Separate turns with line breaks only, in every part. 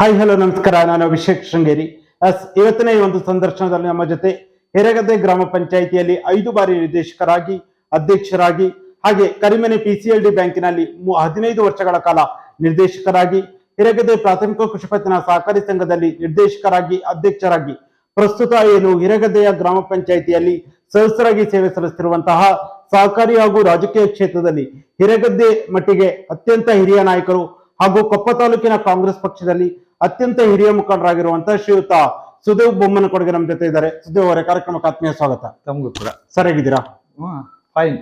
Hi hello ನಮಸ್ಕಾರ. ನಾನು ಅಭಿಷೇಕ್ ಶೃಂಗೇರಿ. ಇವತ್ತಿನ ಈ ಒಂದು ಸಂದರ್ಶನದಲ್ಲಿ ನಮ್ಮ ಜೊತೆ ಹೆರಗದ್ದೆ ಗ್ರಾಮ ಪಂಚಾಯಿತಿಯಲ್ಲಿ ಐದು ಬಾರಿ ನಿರ್ದೇಶಕರಾಗಿ, ಅಧ್ಯಕ್ಷರಾಗಿ, ಹಾಗೆ ಕರಿಮನೆ ಪಿಸಿಎಲ್ ಡಿ ಬ್ಯಾಂಕಿನಲ್ಲಿ ಹದಿನೈದು ವರ್ಷಗಳ ಕಾಲ ನಿರ್ದೇಶಕರಾಗಿ ಹೆರಗದ್ದೆ ಪ್ರಾಥಮಿಕ ಕೃಷಿ ಪತ್ತಿನ ಸಹಕಾರಿ ಸಂಘದಲ್ಲಿ ನಿರ್ದೇಶಕರಾಗಿ, ಅಧ್ಯಕ್ಷರಾಗಿ, ಪ್ರಸ್ತುತ ಏನು ಹಿರಗದ್ದೆಯ ಗ್ರಾಮ ಪಂಚಾಯಿತಿಯಲ್ಲಿ ಸದಸ್ಯರಾಗಿ ಸೇವೆ ಸಲ್ಲಿಸುತ್ತಿರುವಂತಹ ಸಹಕಾರಿ ಹಾಗೂ ರಾಜಕೀಯ ಕ್ಷೇತ್ರದಲ್ಲಿ ಹಿರಗದ್ದೆ ಮಟ್ಟಿಗೆ ಅತ್ಯಂತ ಹಿರಿಯ ನಾಯಕರು ಹಾಗೂ ಕೊಪ್ಪ ತಾಲೂಕಿನ ಕಾಂಗ್ರೆಸ್ ಪಕ್ಷದಲ್ಲಿ ಅತ್ಯಂತ ಹಿರಿಯ ಮುಖಂಡರಾಗಿರುವಂತಹ ಶ್ರೀಯುತ ಸುದೇವ್ ಬೊಮ್ಮನ ಕೊಡುಗೆ ನಮ್ಮ ಜೊತೆ ಇದ್ದಾರೆ. ಸುದೇವ್ ಅವರ ಕಾರ್ಯಕ್ರಮಕ್ಕೆ ಆತ್ಮೀಯ ಸ್ವಾಗತ.
ತಮಗೂ ಕೂಡ.
ಸರಿಯಾಗಿದ್ದೀರಾ?
ಫೈನ್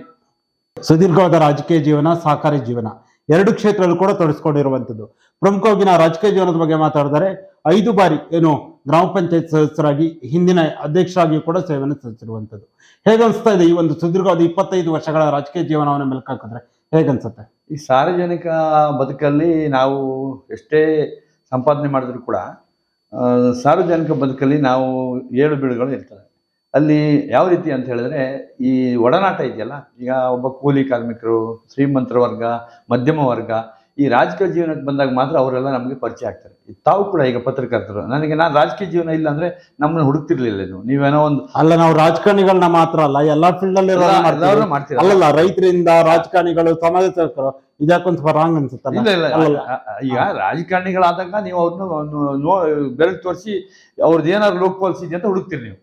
ಸುದೀರ್ಘವಾದ ರಾಜಕೀಯ ಜೀವನ ಸಹಕಾರಿ ಜೀವನ ಎರಡು ಕ್ಷೇತ್ರದಲ್ಲೂ ಕೂಡ ತೊಡಸ್ಕೊಂಡಿರುವಂತದ್ದು ಪ್ರಮುಖವಾಗಿ ನಾವು ರಾಜಕೀಯ ಜೀವನದ ಬಗ್ಗೆ ಮಾತಾಡಿದರೆ ಐದು ಬಾರಿ ಏನು ಗ್ರಾಮ ಪಂಚಾಯತ್ ಸದಸ್ಯರಾಗಿ ಹಿಂದಿನ ಅಧ್ಯಕ್ಷರಾಗಿ ಕೂಡ ಸೇವೆಯನ್ನು ಸಲ್ಲಿಸಿರುವಂತದ್ದು ಹೇಗನ್ಸ್ತಾ ಇದೆ ಈ ಒಂದು ಸುದೀರ್ಘವಾದ ಇಪ್ಪತ್ತೈದು ವರ್ಷಗಳ ರಾಜಕೀಯ ಜೀವನವನ್ನು ಮೆಲುಕು ಹಾಕಿದ್ರೆ ಹೇಗನ್ಸುತ್ತೆ?
ಈ ಸಾರ್ವಜನಿಕ ಬದುಕಲ್ಲಿ ನಾವು ಎಷ್ಟೇ ಸಂಪಾದನೆ ಮಾಡಿದ್ರು ಕೂಡ ಸಾರ್ವಜನಿಕ ಬದುಕಲ್ಲಿ ನಾವು ಏಳು ಬೀಳುಗಳು ಇರ್ತವೆ. ಅಲ್ಲಿ ಯಾವ ರೀತಿ ಅಂತ ಹೇಳಿದ್ರೆ, ಈ ಒಡನಾಟ ಇದೆಯಲ್ಲ, ಈಗ ಒಬ್ಬ ಕೂಲಿ ಕಾರ್ಮಿಕರು, ಶ್ರೀಮಂತರ ವರ್ಗ, ಮಧ್ಯಮ ವರ್ಗ ಈ ರಾಜಕೀಯ ಜೀವನಕ್ಕೆ ಬಂದಾಗ ಮಾತ್ರ ಅವರೆಲ್ಲ ನಮಗೆ ಪರಿಚಯ ಆಗ್ತಾರೆ. ತಾವು ಕೂಡ ಈಗ ಪತ್ರಕರ್ತರು. ನನಗೆ ನಾನು ರಾಜಕೀಯ ಜೀವನ ಇಲ್ಲ ಅಂದ್ರೆ ನಮ್ಮನ್ನು ಹುಡುಕ್ತಿರ್ಲಿಲ್ಲ ನೀವು ನೀವೇನೋ ಒಂದು
ಅಲ್ಲ ನಾವು ರಾಜಕಾರಣಿಗಳನ್ನ ಮಾತ್ರ ಅಲ್ಲ ಎಲ್ಲಾ ಫೀಲ್ಡ್ ಅಲ್ಲಿ ಮಾಡ್ತೀವಿ.
ಮಾಡ್ತೀರ
ಅಲ್ಲಲ್ಲ ರೈತರಿಂದ ರಾಜಕಾರಣಿಗಳು ಸಮಾಜ ಸೇವಕರು ಇದಕ್ಕೊಂದು ರಾಂಗ್ ಅನ್ಸುತ್ತೆ
ಇಲ್ಲ ಇಲ್ಲ. ಈಗ ರಾಜಕಾರಣಿಗಳಾದಾಗ ನೀವು ಅವ್ರನ್ನ ಬೆರಳು ತೋರಿಸಿ ಅವ್ರದ್ದು ಏನಾದ್ರು ಲೋಕ ಪಾಲಿಸಿ ಅಂತ ಹುಡುಕ್ತೀರಿ ನೀವು.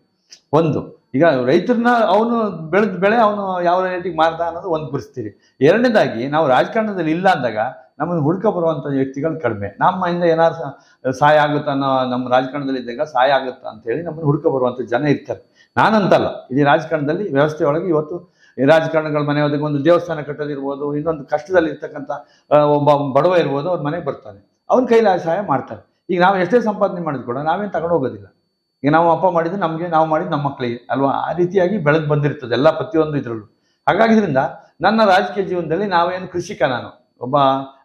ಒಂದು ಈಗ ರೈತರನ್ನ ಅವನು ಬೆಳೆದ ಬೆಳೆ ಅವನು ಯಾವ ರೇಟಿಗೆ ಮಾರ್ದ ಅನ್ನೋದು ಒಂದು ಗುರುಸ್ತೀರಿ ಎರಡನೇದಾಗಿ ನಾವು ರಾಜಕಾರಣದಲ್ಲಿ ಇಲ್ಲ ಅಂದಾಗ ನಮ್ಮನ್ನು ಹುಡ್ಕೋ ಬರುವಂಥ ವ್ಯಕ್ತಿಗಳು ಕಡಿಮೆ. ನಮ್ಮಿಂದ ಏನಾದ್ರು ಸ- ಸಹಾಯ ಆಗುತ್ತೆ? ಅನ್ನೋ ನಮ್ಮ ರಾಜಕಾರಣದಲ್ಲಿ ಇದ್ದಾಗ ಸಹಾಯ ಆಗುತ್ತೆ ಅಂತ ಹೇಳಿ ನಮ್ಮನ್ನು ಹುಡ್ಕೋ ಬರುವಂಥ ಜನ ಇರ್ತಾರೆ. ನಾನಂತಲ್ಲ, ಇಡೀ ರಾಜಕಾರಣದಲ್ಲಿ ವ್ಯವಸ್ಥೆಯೊಳಗೆ ಇವತ್ತು ಈ ರಾಜಕಾರಣಗಳ ಮನೆ ಒದಗಿ ಒಂದು ದೇವಸ್ಥಾನ ಕಟ್ಟೋದಿರ್ಬೋದು, ಇನ್ನೊಂದು ಕಷ್ಟದಲ್ಲಿ ಇರ್ತಕ್ಕಂಥ ಒಬ್ಬ ಬಡವ ಇರ್ಬೋದು, ಅವ್ರ ಮನೆಗೆ ಬರ್ತಾನೆ. ಅವನ ಕೈಲಿ ಸಹಾಯ ಮಾಡ್ತಾರೆ. ಈಗ ನಾವು ಎಷ್ಟೇ ಸಂಪಾದನೆ ಮಾಡಿದ್ರು ಕೂಡ ನಾವೇನು ತಗೊಂಡು ಹೋಗೋದಿಲ್ಲ. ಈಗ ನಾವು ಅಪ್ಪ ಮಾಡಿದ್ದು ನಮಗೆ, ನಾವು ಮಾಡಿದ್ದು ನಮ್ಮ ಮಕ್ಕಳಿಗೆ ಅಲ್ವಾ? ಆ ರೀತಿಯಾಗಿ ಬೆಳೆದು ಬಂದಿರ್ತದೆ ಎಲ್ಲ ಪ್ರತಿಯೊಂದು ಇದರಲ್ಲೂ. ಹಾಗಾಗಿದ್ರಿಂದ ನನ್ನ ರಾಜಕೀಯ ಜೀವನದಲ್ಲಿ ನಾವೇನು ಕೃಷಿಕ ನಾನು. ಒಬ್ಬ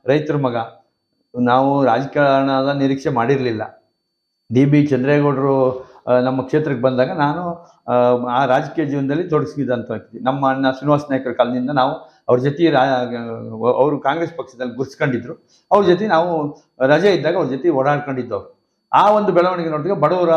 ರೈತರ ಮಗ. ನಾವು ರಾಜಕಾರಣದ ನಿರೀಕ್ಷೆ ಮಾಡಿರಲಿಲ್ಲ. ಡಿ ಬಿ ಚಂದ್ರೇಗೌಡರು ನಮ್ಮ ಕ್ಷೇತ್ರಕ್ಕೆ ಬಂದಾಗ ನಾನು ಆ, ರಾಜಕೀಯ ಜೀವನದಲ್ಲಿ ತೊಡಗಿಸಿದಂಥ ವ್ಯಕ್ತಿ. ನಮ್ಮ ಅಣ್ಣ ಶ್ರೀನಿವಾಸ ನಾಯಕರ ಕಾಲದಿಂದ ನಾವು ಅವ್ರ ಜೊತೆ ಅವರು ಕಾಂಗ್ರೆಸ್ ಪಕ್ಷದಲ್ಲಿ ಗುರ್ಸ್ಕೊಂಡಿದ್ರು. ಅವ್ರ ಜೊತೆ ನಾವು ರಜೆ ಇದ್ದಾಗ ಅವ್ರ ಜೊತೆ ಓಡಾಡ್ಕೊಂಡಿದ್ದು ಆ ಒಂದು ಬೆಳವಣಿಗೆ ನೋಡಿದಾಗ ಬಡವರ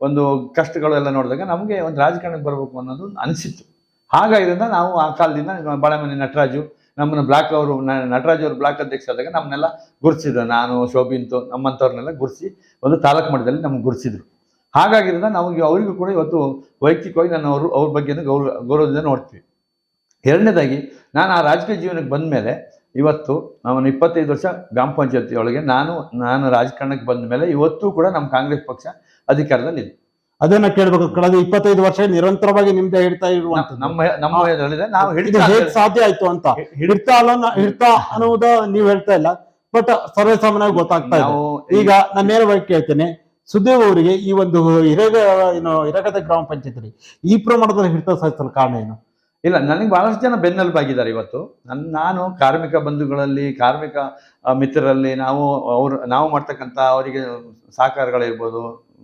ಒಂದು ಕಷ್ಟಗಳು ಎಲ್ಲ ನೋಡಿದಾಗ ನಮಗೆ ಒಂದು ರಾಜಕಾರಣಕ್ಕೆ ಬರಬೇಕು ಅನ್ನೋದು ಅನಿಸಿತ್ತು. ಹಾಗಾಗಿರಿಂದ ನಾವು ಆ ಕಾಲದಿಂದ ಬಾಳೆಮನೆ ನಟರಾಜು ನಮ್ಮನ್ನ ಬ್ಲಾಕ್ ಅವರು ನಟರಾಜ್ ಅವರು ಬ್ಲಾಕ್ ಅಧ್ಯಕ್ಷ ಆದಾಗ ನಮ್ಮನ್ನೆಲ್ಲ ಗುರುತಿಸಿದ್ರು ನಾನು, ಶೋಭಿಂತು, ನಮ್ಮಂಥವ್ರನ್ನೆಲ್ಲ ಗುರುತಿಸಿ ಒಂದು ತಾಲೂಕು ಮಟ್ಟದಲ್ಲಿ ನಮ್ಗೆ ಗುರುತಿಸಿದ್ರು ಹಾಗಾಗಿರೋದ ನಮಗೆ ಅವರಿಗೂ ಕೂಡ ಇವತ್ತು ವೈಯಕ್ತಿಕವಾಗಿ ನಾನು ಅವರು, ಅವ್ರ ಬಗ್ಗೆ ಗೌರವ, ಗೌರವದಿಂದ ನೋಡ್ತೀವಿ. ಎರಡನೇದಾಗಿ, ನಾನು ಆ ರಾಜಕೀಯ ಜೀವನಕ್ಕೆ ಬಂದ ಮೇಲೆ ಇವತ್ತು ನಾನು ಇಪ್ಪತ್ತೈದು ವರ್ಷ ಗ್ರಾಮ ಪಂಚಾಯತಿ ಒಳಗೆ, ನಾನು ನಾನು ರಾಜಕಾರಣಕ್ಕೆ ಬಂದ ಮೇಲೆ ಇವತ್ತು ಕೂಡ ನಮ್ಮ ಕಾಂಗ್ರೆಸ್ ಪಕ್ಷ ಅಧಿಕಾರದಲ್ಲಿ ಇದೆ
ಅದನ್ನ ಕೇಳ್ಬೇಕು. ಕಳೆದ ಇಪ್ಪತ್ತೈದು ವರ್ಷ ನಿರಂತರವಾಗಿ ನಿಮ್ದೆ ಹಿಡ್ತಾ ಇರುವಂತ
ನಮ್ಮ ನಮ್ಮ ನಾವು ಹಿಡಿತ
ಹೇಗ್ ಸಾಧ್ಯ ಆಯ್ತು ಅಂತ. ಹಿಡ್ತಾ ಅಲ್ಲ ಹಿಡ್ತಾ ಅನ್ನೋದ ನೀವ್ ಹೇಳ್ತಾ ಇಲ್ಲ. ಬಟ್ ಸರ್ವೇ ಸಾಮಾನ್ಯವಾಗಿ ಗೊತ್ತಾಗ್ತಾ ಇದೆ. ಈಗ ನಾನು ನೇರವಾಗಿ ಕೇಳ್ತೇನೆ. ಸುದೇವ್ ಅವರಿಗೆ ಈ ಒಂದು ಹಿರೇಗ ಏನು ಹಿರೇಗದ ಗ್ರಾಮ ಪಂಚಾಯತ್ ಈ ಪ್ರಮಾಣದಲ್ಲಿ ಹಿಡ್ತಾ ಸಾಧಿಸಲು ಕಾರಣ ಏನು?
ಇಲ್ಲ ನನಗೆ ಬಹಳಷ್ಟು ಜನ ಬೆನ್ನೆಲುಬಾಗಿದ್ದಾರೆ ಇವತ್ತು. ನನ್ನ ನಾನು ಕಾರ್ಮಿಕ ಬಂಧುಗಳಲ್ಲಿ ಕಾರ್ಮಿಕ ಮಿತ್ರರಲ್ಲಿ ನಾವು ಅವ್ರು ನಾವು ಮಾಡ್ತಕ್ಕಂಥ ಅವರಿಗೆ ಸಹಕಾರಗಳಿರ್ಬೋದು.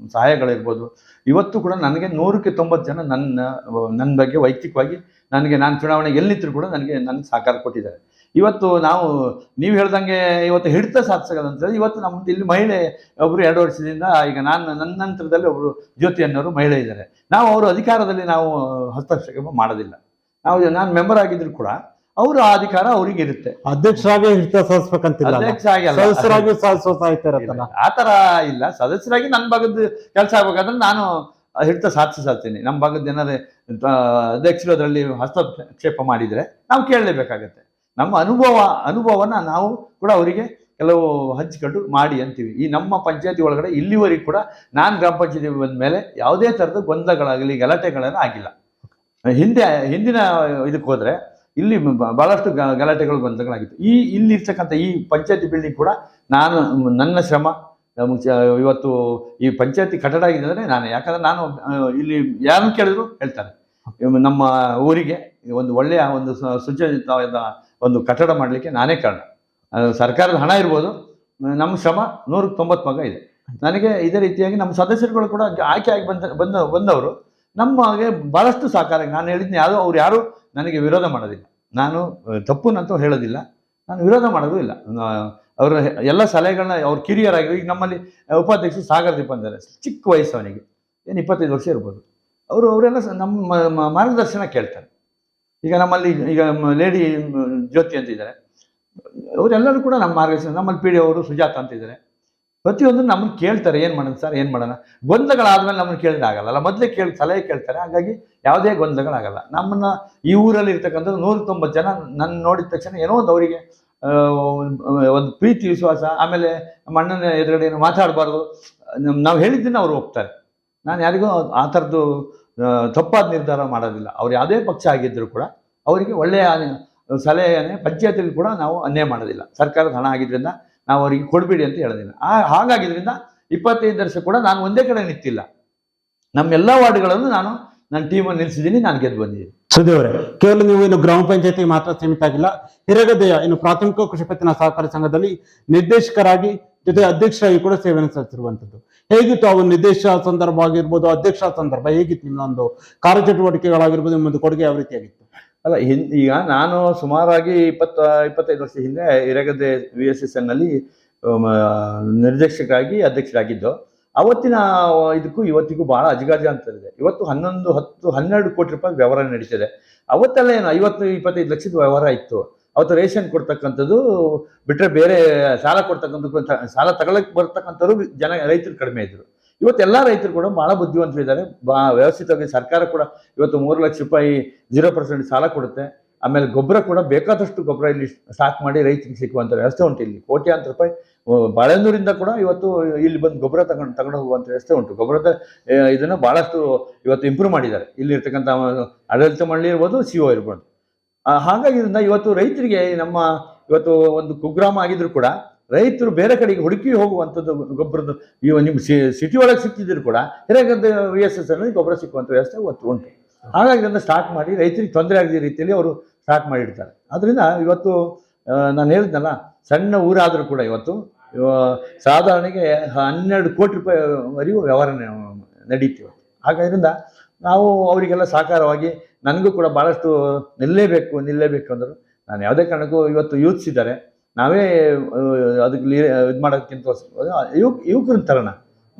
ಸಹಾಯಗಳಿರ್ಬೋದು. ಇವತ್ತು ಕೂಡ ನನಗೆ ನೂರಕ್ಕೆ ತೊಂಬತ್ತು ಜನ ನನ್ನ ನನ್ನ ಬಗ್ಗೆ ವೈಯಕ್ತಿಕವಾಗಿ ನನಗೆ ನಾನು ಚುನಾವಣೆಗೆ ಎಲ್ಲಿದ್ದರೂ ಕೂಡ ನನಗೆ ನನ್ನ ಸಹಕಾರ ಕೊಟ್ಟಿದ್ದಾರೆ. ಇವತ್ತು ನಾವು, ನೀವು ಹೇಳ್ದಂಗೆ ಇವತ್ತು ಹಿಡಿತ ಸಾಧಿಸೋದಂತೇಳಿ ಇವತ್ತು ನಮ್ಮದು ಇಲ್ಲಿ ಮಹಿಳೆ ಒಬ್ಬರು ಎರಡು ವರ್ಷದಿಂದ ಈಗ ನಾನು ನನ್ನ ನಂತರದಲ್ಲಿ ಒಬ್ಬರು ಜ್ಯೋತಿ ಅನ್ನೋರು ಮಹಿಳೆ ಇದ್ದಾರೆ. ನಾವು ಅವರು ಅಧಿಕಾರದಲ್ಲಿ ನಾವು ಹಸ್ತಕ್ಷೇಪ ಮಾಡೋದಿಲ್ಲ. ನಾವು ನಾನು ಮೆಂಬರ್ ಆಗಿದ್ರು ಕೂಡ ಅವರ ಅಧಿಕಾರ ಅವ್ರಿಗೆ ಇರುತ್ತೆ
ಅಧ್ಯಕ್ಷರಾಗಿ ಹಿಡಿತ ಸಾಧಿಸ್ಬೇಕಂತಿಲ್ಲ
ಅಧ್ಯಕ್ಷ ಆಗಿ ಅಲ್ಲ.
ಸದಸ್ಯರಾಗಿ ಸಾಧಿಸೋ ಸಾಹಿತ್ಯ ಇರತ್ತಲ್ಲ?
ಇಲ್ಲ, ಇಲ್ಲ. ಸದಸ್ಯರಾಗಿ ನನ್ನ ಭಾಗದ ಕೆಲಸ ಆಗ್ಬೇಕಾದ್ರೆ ನಾನು ಹಿಡಿತ ಸಾಧಿಸಿ ಸಾಧ್ತೀನಿ. ನಮ್ಮ ಭಾಗದ ಏನಾದ್ರೆ ಆ, ಅಧ್ಯಕ್ಷರು ಅದರಲ್ಲಿ ಹಸ್ತಕ್ಷೇಪ ಮಾಡಿದ್ರೆ ನಾವು ಕೇಳಲೇಬೇಕಾಗತ್ತೆ. ನಮ್ಮ ಅನುಭವ ಅನುಭವನ ನಾವು ಕೂಡ ಅವರಿಗೆ ಕೆಲವು ಹಂಚಿಕೊಂಡು ಮಾಡಿ ಅಂತೀವಿ. ಈ ನಮ್ಮ ಪಂಚಾಯತಿ ಒಳಗಡೆ ಇಲ್ಲಿವರೆಗೂ ಕೂಡ ನಾನು ಗ್ರಾಮ ಪಂಚಾಯತಿ ಬಂದ ಮೇಲೆ ಯಾವುದೇ ಥರದ ಗೊಂದಲಗಳಾಗಲಿ ಗಲಾಟೆಗಳನ್ನ ಆಗಿಲ್ಲ. ಹಿಂದೆ ಹಿಂದಿನ ಇದಕ್ಕೆ ಹೋದ್ರೆ ಇಲ್ಲಿ ಬಹಳಷ್ಟು ಗಲಾಟೆಗಳು ಗೊಂದಲಗಳಾಗಿತ್ತು ಈ ಇಲ್ಲಿ ಇರ್ತಕ್ಕಂಥ ಈ ಪಂಚಾಯತಿ ಬಿಲ್ಡಿಂಗ್ ಕೂಡ ನಾನು, ನನ್ನ ಶ್ರಮ ಇವತ್ತು ಈ ಪಂಚಾಯತಿ ಕಟ್ಟಡ ಆಗಿದೆ ಅಂದರೆ ನಾನು, ಯಾಕಂದ್ರೆ ನಾನು ಇಲ್ಲಿ ಯಾರನ್ನು ಕೇಳಿದ್ರು ಹೇಳ್ತಾರೆ. ನಮ್ಮ ಊರಿಗೆ ಒಂದು ಒಳ್ಳೆಯ ಒಂದು ಸುಜ್ಜಿತವಾದ ಒಂದು ಕಟ್ಟಡ ಮಾಡಲಿಕ್ಕೆ ನಾನೇ ಕಾರಣ. ಸರ್ಕಾರದ ಹಣ ಇರ್ಬೋದು, ನಮ್ಮ ಶ್ರಮ ನೂರಕ್ಕೆ ತೊಂಬತ್ತು ಮಗ ಇದೆ. ನನಗೆ ಇದೇ ರೀತಿಯಾಗಿ ನಮ್ಮ ಸದಸ್ಯರುಗಳು ಕೂಡ ಆಯ್ಕೆ ಆಗಿ ಬಂದ ಬಂದ, ಬಂದವರು. ನಮಗೆ ಬಹಳಷ್ಟು ಸಹಕಾರ, ನಾನು ಹೇಳಿದ್ನಿ ಯಾರು, ಅವ್ರು ಯಾರು ನನಗೆ ವಿರೋಧ ಮಾಡೋದಿಲ್ಲ. ನಾನು ತಪ್ಪು ಅಂತ ಹೇಳೋದಿಲ್ಲ. ನಾನು ವಿರೋಧ ಮಾಡೋದು ಇಲ್ಲ. ಅವರ ಎಲ್ಲ ಸಲಹೆಗಳನ್ನ ಅವ್ರ ಕಿರಿಯರಾಗಿ, ಈಗ ನಮ್ಮಲ್ಲಿ ಉಪಾಧ್ಯಕ್ಷ ಸಾಗರ್ ದೀಪ ಅಂತಾರೆ. ಚಿಕ್ಕ ವಯಸ್ಸು ಅವನಿಗೆ. ಏನು ಇಪ್ಪತ್ತೈದು ವರ್ಷ ಇರ್ಬೋದು. ಅವರು, ಅವರೆಲ್ಲ ನಮ್ಮ ಮಾರ್ಗದರ್ಶನ ಕೇಳ್ತಾರೆ. ಈಗ ನಮ್ಮಲ್ಲಿ, ಈಗ ಲೇಡಿ ಜ್ಯೋತಿ ಅಂತ ಇದ್ದಾರೆ ಅವರೆಲ್ಲರೂ ಕೂಡ ನಮ್ಮ ಮಾರ್ಗದರ್ಶನ, ನಮ್ಮಲ್ಲಿ ಪಿ ಡಿ ಅವರು ಸುಜಾತ ಅಂತ ಇದ್ದಾರೆ ಪ್ರತಿಯೊಂದು ನಮ್ಮನ್ನು ಕೇಳ್ತಾರೆ, ಏನು ಮಾಡೋಣ ಸರ್, ಏನು ಮಾಡೋಣ. ಗೊಂದಲಗಳಾದ್ಮೇಲೆ ನಮ್ಮನ್ನು ಕೇಳಿದ್ರೆ ಆಗಲ್ಲ ಮೊದಲೇ ಕೇಳಿ, ಸಲಹೆ ಕೇಳ್ತಾರೆ. ಹಾಗಾಗಿ ಯಾವುದೇ ಗೊಂದಲಗಳಾಗಲ್ಲ. ನಮ್ಮನ್ನ ಈ ಊರಲ್ಲಿ ಇರ್ತಕ್ಕಂಥದ್ದು ನೂರ ತೊಂಬತ್ತು ಜನ ನನ್ನ ನೋಡಿದ ತಕ್ಷಣ ಏನೋ ಒಂದು ಅವರಿಗೆ ಒಂದು ಪ್ರೀತಿ, ವಿಶ್ವಾಸ, ಆಮೇಲೆ ನಮ್ಮ ಅಣ್ಣನ ಎದುರುಗಡೆ ಏನು ಮಾತಾಡಬಾರ್ದು. ನಾವು ಹೇಳಿದ್ದನ್ನು ಅವ್ರು ಹೋಗ್ತಾರೆ ನಾನು ಯಾರಿಗೂ ಆ ಥರದ್ದು ತಪ್ಪಾದ ನಿರ್ಧಾರ ಮಾಡೋದಿಲ್ಲ. ಅವ್ರು ಯಾವುದೇ ಪಕ್ಷ ಆಗಿದ್ದರೂ ಕೂಡ ಅವರಿಗೆ ಒಳ್ಳೆಯ ಸಲಹೆಯನ್ನೇ ಪಂಚಾಯತಿಗೂ ಕೂಡ ನಾವು ಅನ್ಯಾಯ ಮಾಡೋದಿಲ್ಲ. ಸರ್ಕಾರದ ಹಣ ಆಗಿದ್ದರಿಂದ ನಾವು ಅವರಿಗೆ ಕೊಡಬೇಡಿ ಅಂತ ಹೇಳೋದಿಲ್ಲ. ಆ ಹಾಗಾಗಿದ್ದರಿಂದ ಇಪ್ಪತ್ತೈದು ವರ್ಷ ಕೂಡ ನಾನು ಒಂದೇ ಕಡೆ ನಿಂತಿಲ್ಲ. ನಮ್ಮ ಎಲ್ಲ ವಾರ್ಡ್ಗಳನ್ನು ನಾನು ನನ್ನ ಟೀಮನ್ನು ನಿಲ್ಲಿಸಿದ್ದೀನಿ ನಾನು ಗೆದ್ದು ಬಂದಿದ್ದೀನಿ.
ಸುದ್ದಿ ಅವರೇ ಕೇವಲ ನೀವು ಇನ್ನು ಗ್ರಾಮ ಪಂಚಾಯತಿ ಮಾತ್ರ ಸೀಮಿತ ಆಗಿಲ್ಲ ಹಿರಗದ್ದೆಯ ಇನ್ನು ಪ್ರಾಥಮಿಕ ಕೃಷಿ ಪತ್ತಿನ ಸಹಕಾರ ಸಂಘದಲ್ಲಿ ನಿರ್ದೇಶಕರಾಗಿ ಜೊತೆ ಅಧ್ಯಕ್ಷರಾಗಿ ಕೂಡ ಸೇವೆಯನ್ನು ಸಲ್ಲಿಸಿರುವಂತದ್ದು ಹೇಗಿತ್ತು ಆ ಒಂದು ನಿರ್ದೇಶ ಸಂದರ್ಭ ಆಗಿರ್ಬೋದು ಅಧ್ಯಕ್ಷ ಸಂದರ್ಭ ಹೇಗಿತ್ತು ನಿಮ್ಮ ಒಂದು ಕಾರ್ಯಚಟುವಟಿಕೆಗಳಾಗಿರ್ಬೋದು ನಿಮ್ಮೊಂದು ಕೊಡುಗೆ ಯಾವ ರೀತಿಯಾಗಿತ್ತು?
ಅಲ್ಲ ಹಿನ್ ಈಗ ನಾನು ಸುಮಾರಾಗಿ ಇಪ್ಪತ್ತ ಇಪ್ಪತ್ತೈದು ವರ್ಷ ಹಿಂದೆ ಹಿರಗದ್ದೆ ವಿ ಎಸ್ ಎಸ್ ಎನ್ನಲ್ಲಿ ನಿರ್ದೇಶಕರಾಗಿ ಅಧ್ಯಕ್ಷರಾಗಿದ್ದು. ಅವತ್ತಿನ ಇದಕ್ಕೂ ಇವತ್ತಿಗೂ ಬಹಳ ಅಜಗಾಜ ಇದೆ ಇವತ್ತು ಹನ್ನೊಂದು, ಹತ್ತು, ಹನ್ನೆರಡು ಕೋಟಿ ರೂಪಾಯಿ ವ್ಯವಹಾರ ನಡೀತಿದೆ. ಅವತ್ತೆಲ್ಲ ಏನು, ಐವತ್ತು, ಇಪ್ಪತ್ತೈದು ಲಕ್ಷದ ವ್ಯವಹಾರ ಇತ್ತು. ಅವತ್ತು ರೇಷನ್ ಕೊಡ್ತಕ್ಕಂಥದ್ದು ಬಿಟ್ಟರೆ ಬೇರೆ ಸಾಲ ಕೊಡ್ತಕ್ಕಂಥ ಸಾಲ ತಗೊಳಕ್ ಬರ್ತಕ್ಕಂಥವ್ರು ಜನ, ರೈತರು ಕಡಿಮೆ ಇದ್ರು. ಇವತ್ತು ಎಲ್ಲ ರೈತರು ಕೂಡ ಬಹಳ ಬುದ್ಧಿವಂತರು ಇದ್ದಾರೆ. ಬಾ, ವ್ಯವಸ್ಥಿತವಾಗಿ ಸರ್ಕಾರ ಕೂಡ ಇವತ್ತು ಮೂರು ಲಕ್ಷ ರೂಪಾಯಿ, ಜೀರೋ ಪರ್ಸೆಂಟ್ ಸಾಲ ಕೊಡುತ್ತೆ. ಆಮೇಲೆ ಗೊಬ್ಬರ ಕೂಡ ಬೇಕಾದಷ್ಟು ಗೊಬ್ಬರ ಇಲ್ಲಿ ಸ್ಟಾಕ್ ಮಾಡಿ ರೈತರಿಗೆ ಸಿಕ್ಕುವಂಥ ವ್ಯವಸ್ಥೆ ಉಂಟು ಇಲ್ಲಿ. ಕೋಟ್ಯಾಂತರ ರೂಪಾಯಿ ಆ, ಬಾಳೆಹೊನ್ನೂರಿಂದ ಕೂಡ ಇವತ್ತು ಇಲ್ಲಿ ಬಂದು ಗೊಬ್ಬರ ತಗೊಂಡು ತಗೊಂಡು ಹೋಗುವಂಥ ವ್ಯವಸ್ಥೆ ಉಂಟು. ಗೊಬ್ಬರದ ಇದನ್ನು ಬಹಳಷ್ಟು ಇವತ್ತು ಇಂಪ್ರೂವ್ ಮಾಡಿದ್ದಾರೆ. ಇಲ್ಲಿ ಇರ್ತಕ್ಕಂಥ ಆಡಳಿತ ಮಂಡಳಿ ಇರ್ಬೋದು ಸಿ ಒ ಇರ್ಬೋದು. ಹಾಗಾಗಿ ಇದರಿಂದ ಇವತ್ತು ರೈತರಿಗೆ ನಮ್ಮ ಇವತ್ತು ಒಂದು ಕುಗ್ರಾಮ ಆಗಿದ್ರು ಕೂಡ ರೈತರು ಬೇರೆ ಕಡೆಗೆ ಹುಡುಕಿ ಹೋಗುವಂಥದ್ದು ಗೊಬ್ಬರದ ಇವ ನಿಮ್ಮ ಸಿಟಿ ಒಳಗೆ ಸಿಕ್ತಿದ್ರು ಕೂಡ ಹಿರೇಗದ್ದೆ ವಿ ಎಸ್ ಎಸ್ ಅಲ್ಲಿ ಗೊಬ್ಬರ ಸಿಕ್ಕುವಂಥ ವ್ಯವಸ್ಥೆ ಇವತ್ತು ಉಂಟು. ಹಾಗಾಗಿ ಇದನ್ನು ಸ್ಟಾರ್ಟ್ ಮಾಡಿ ರೈತರಿಗೆ ತೊಂದರೆ ಆಗದೇ ರೀತಿಯಲ್ಲಿ ಅವರು ಸ್ಟಾರ್ಟ್ ಮಾಡಿರ್ತಾರೆ. ಅದರಿಂದ ಇವತ್ತು ನಾನು ಹೇಳಿದ್ನಲ್ಲ ಸಣ್ಣ ಊರಾದರೂ ಕೂಡ ಇವತ್ತು ಇವ- ಸಾಧಾರಣಗೆ ಹನ್ನೆರಡು ಕೋಟಿ ರೂಪಾಯಿವರೆಗೂ ವ್ಯವಹಾರ ನಡೀತೀವಿ ಹಾಗಾದ್ರಿಂದ ನಾವು ಅವರಿಗೆಲ್ಲ ಸಹಕಾರವಾಗಿ ನನಗೂ ಕೂಡ ಭಾಳಷ್ಟು ನಿಲ್ಲೇಬೇಕು ನಿಲ್ಲೇಬೇಕು ಅಂದರು. ನಾನು ಯಾವುದೇ ಕಾರಣಕ್ಕೂ ಇವತ್ತು ಯೂತ್ಸ್ ಇದ್ದಾರೆ ನಾವೇ ಅದಕ್ಕೆ ಇದು ಮಾಡೋಕ್ಕಿಂತ ಯುವಕ, ಯುವಕರನ್ನ ತರೋಣ.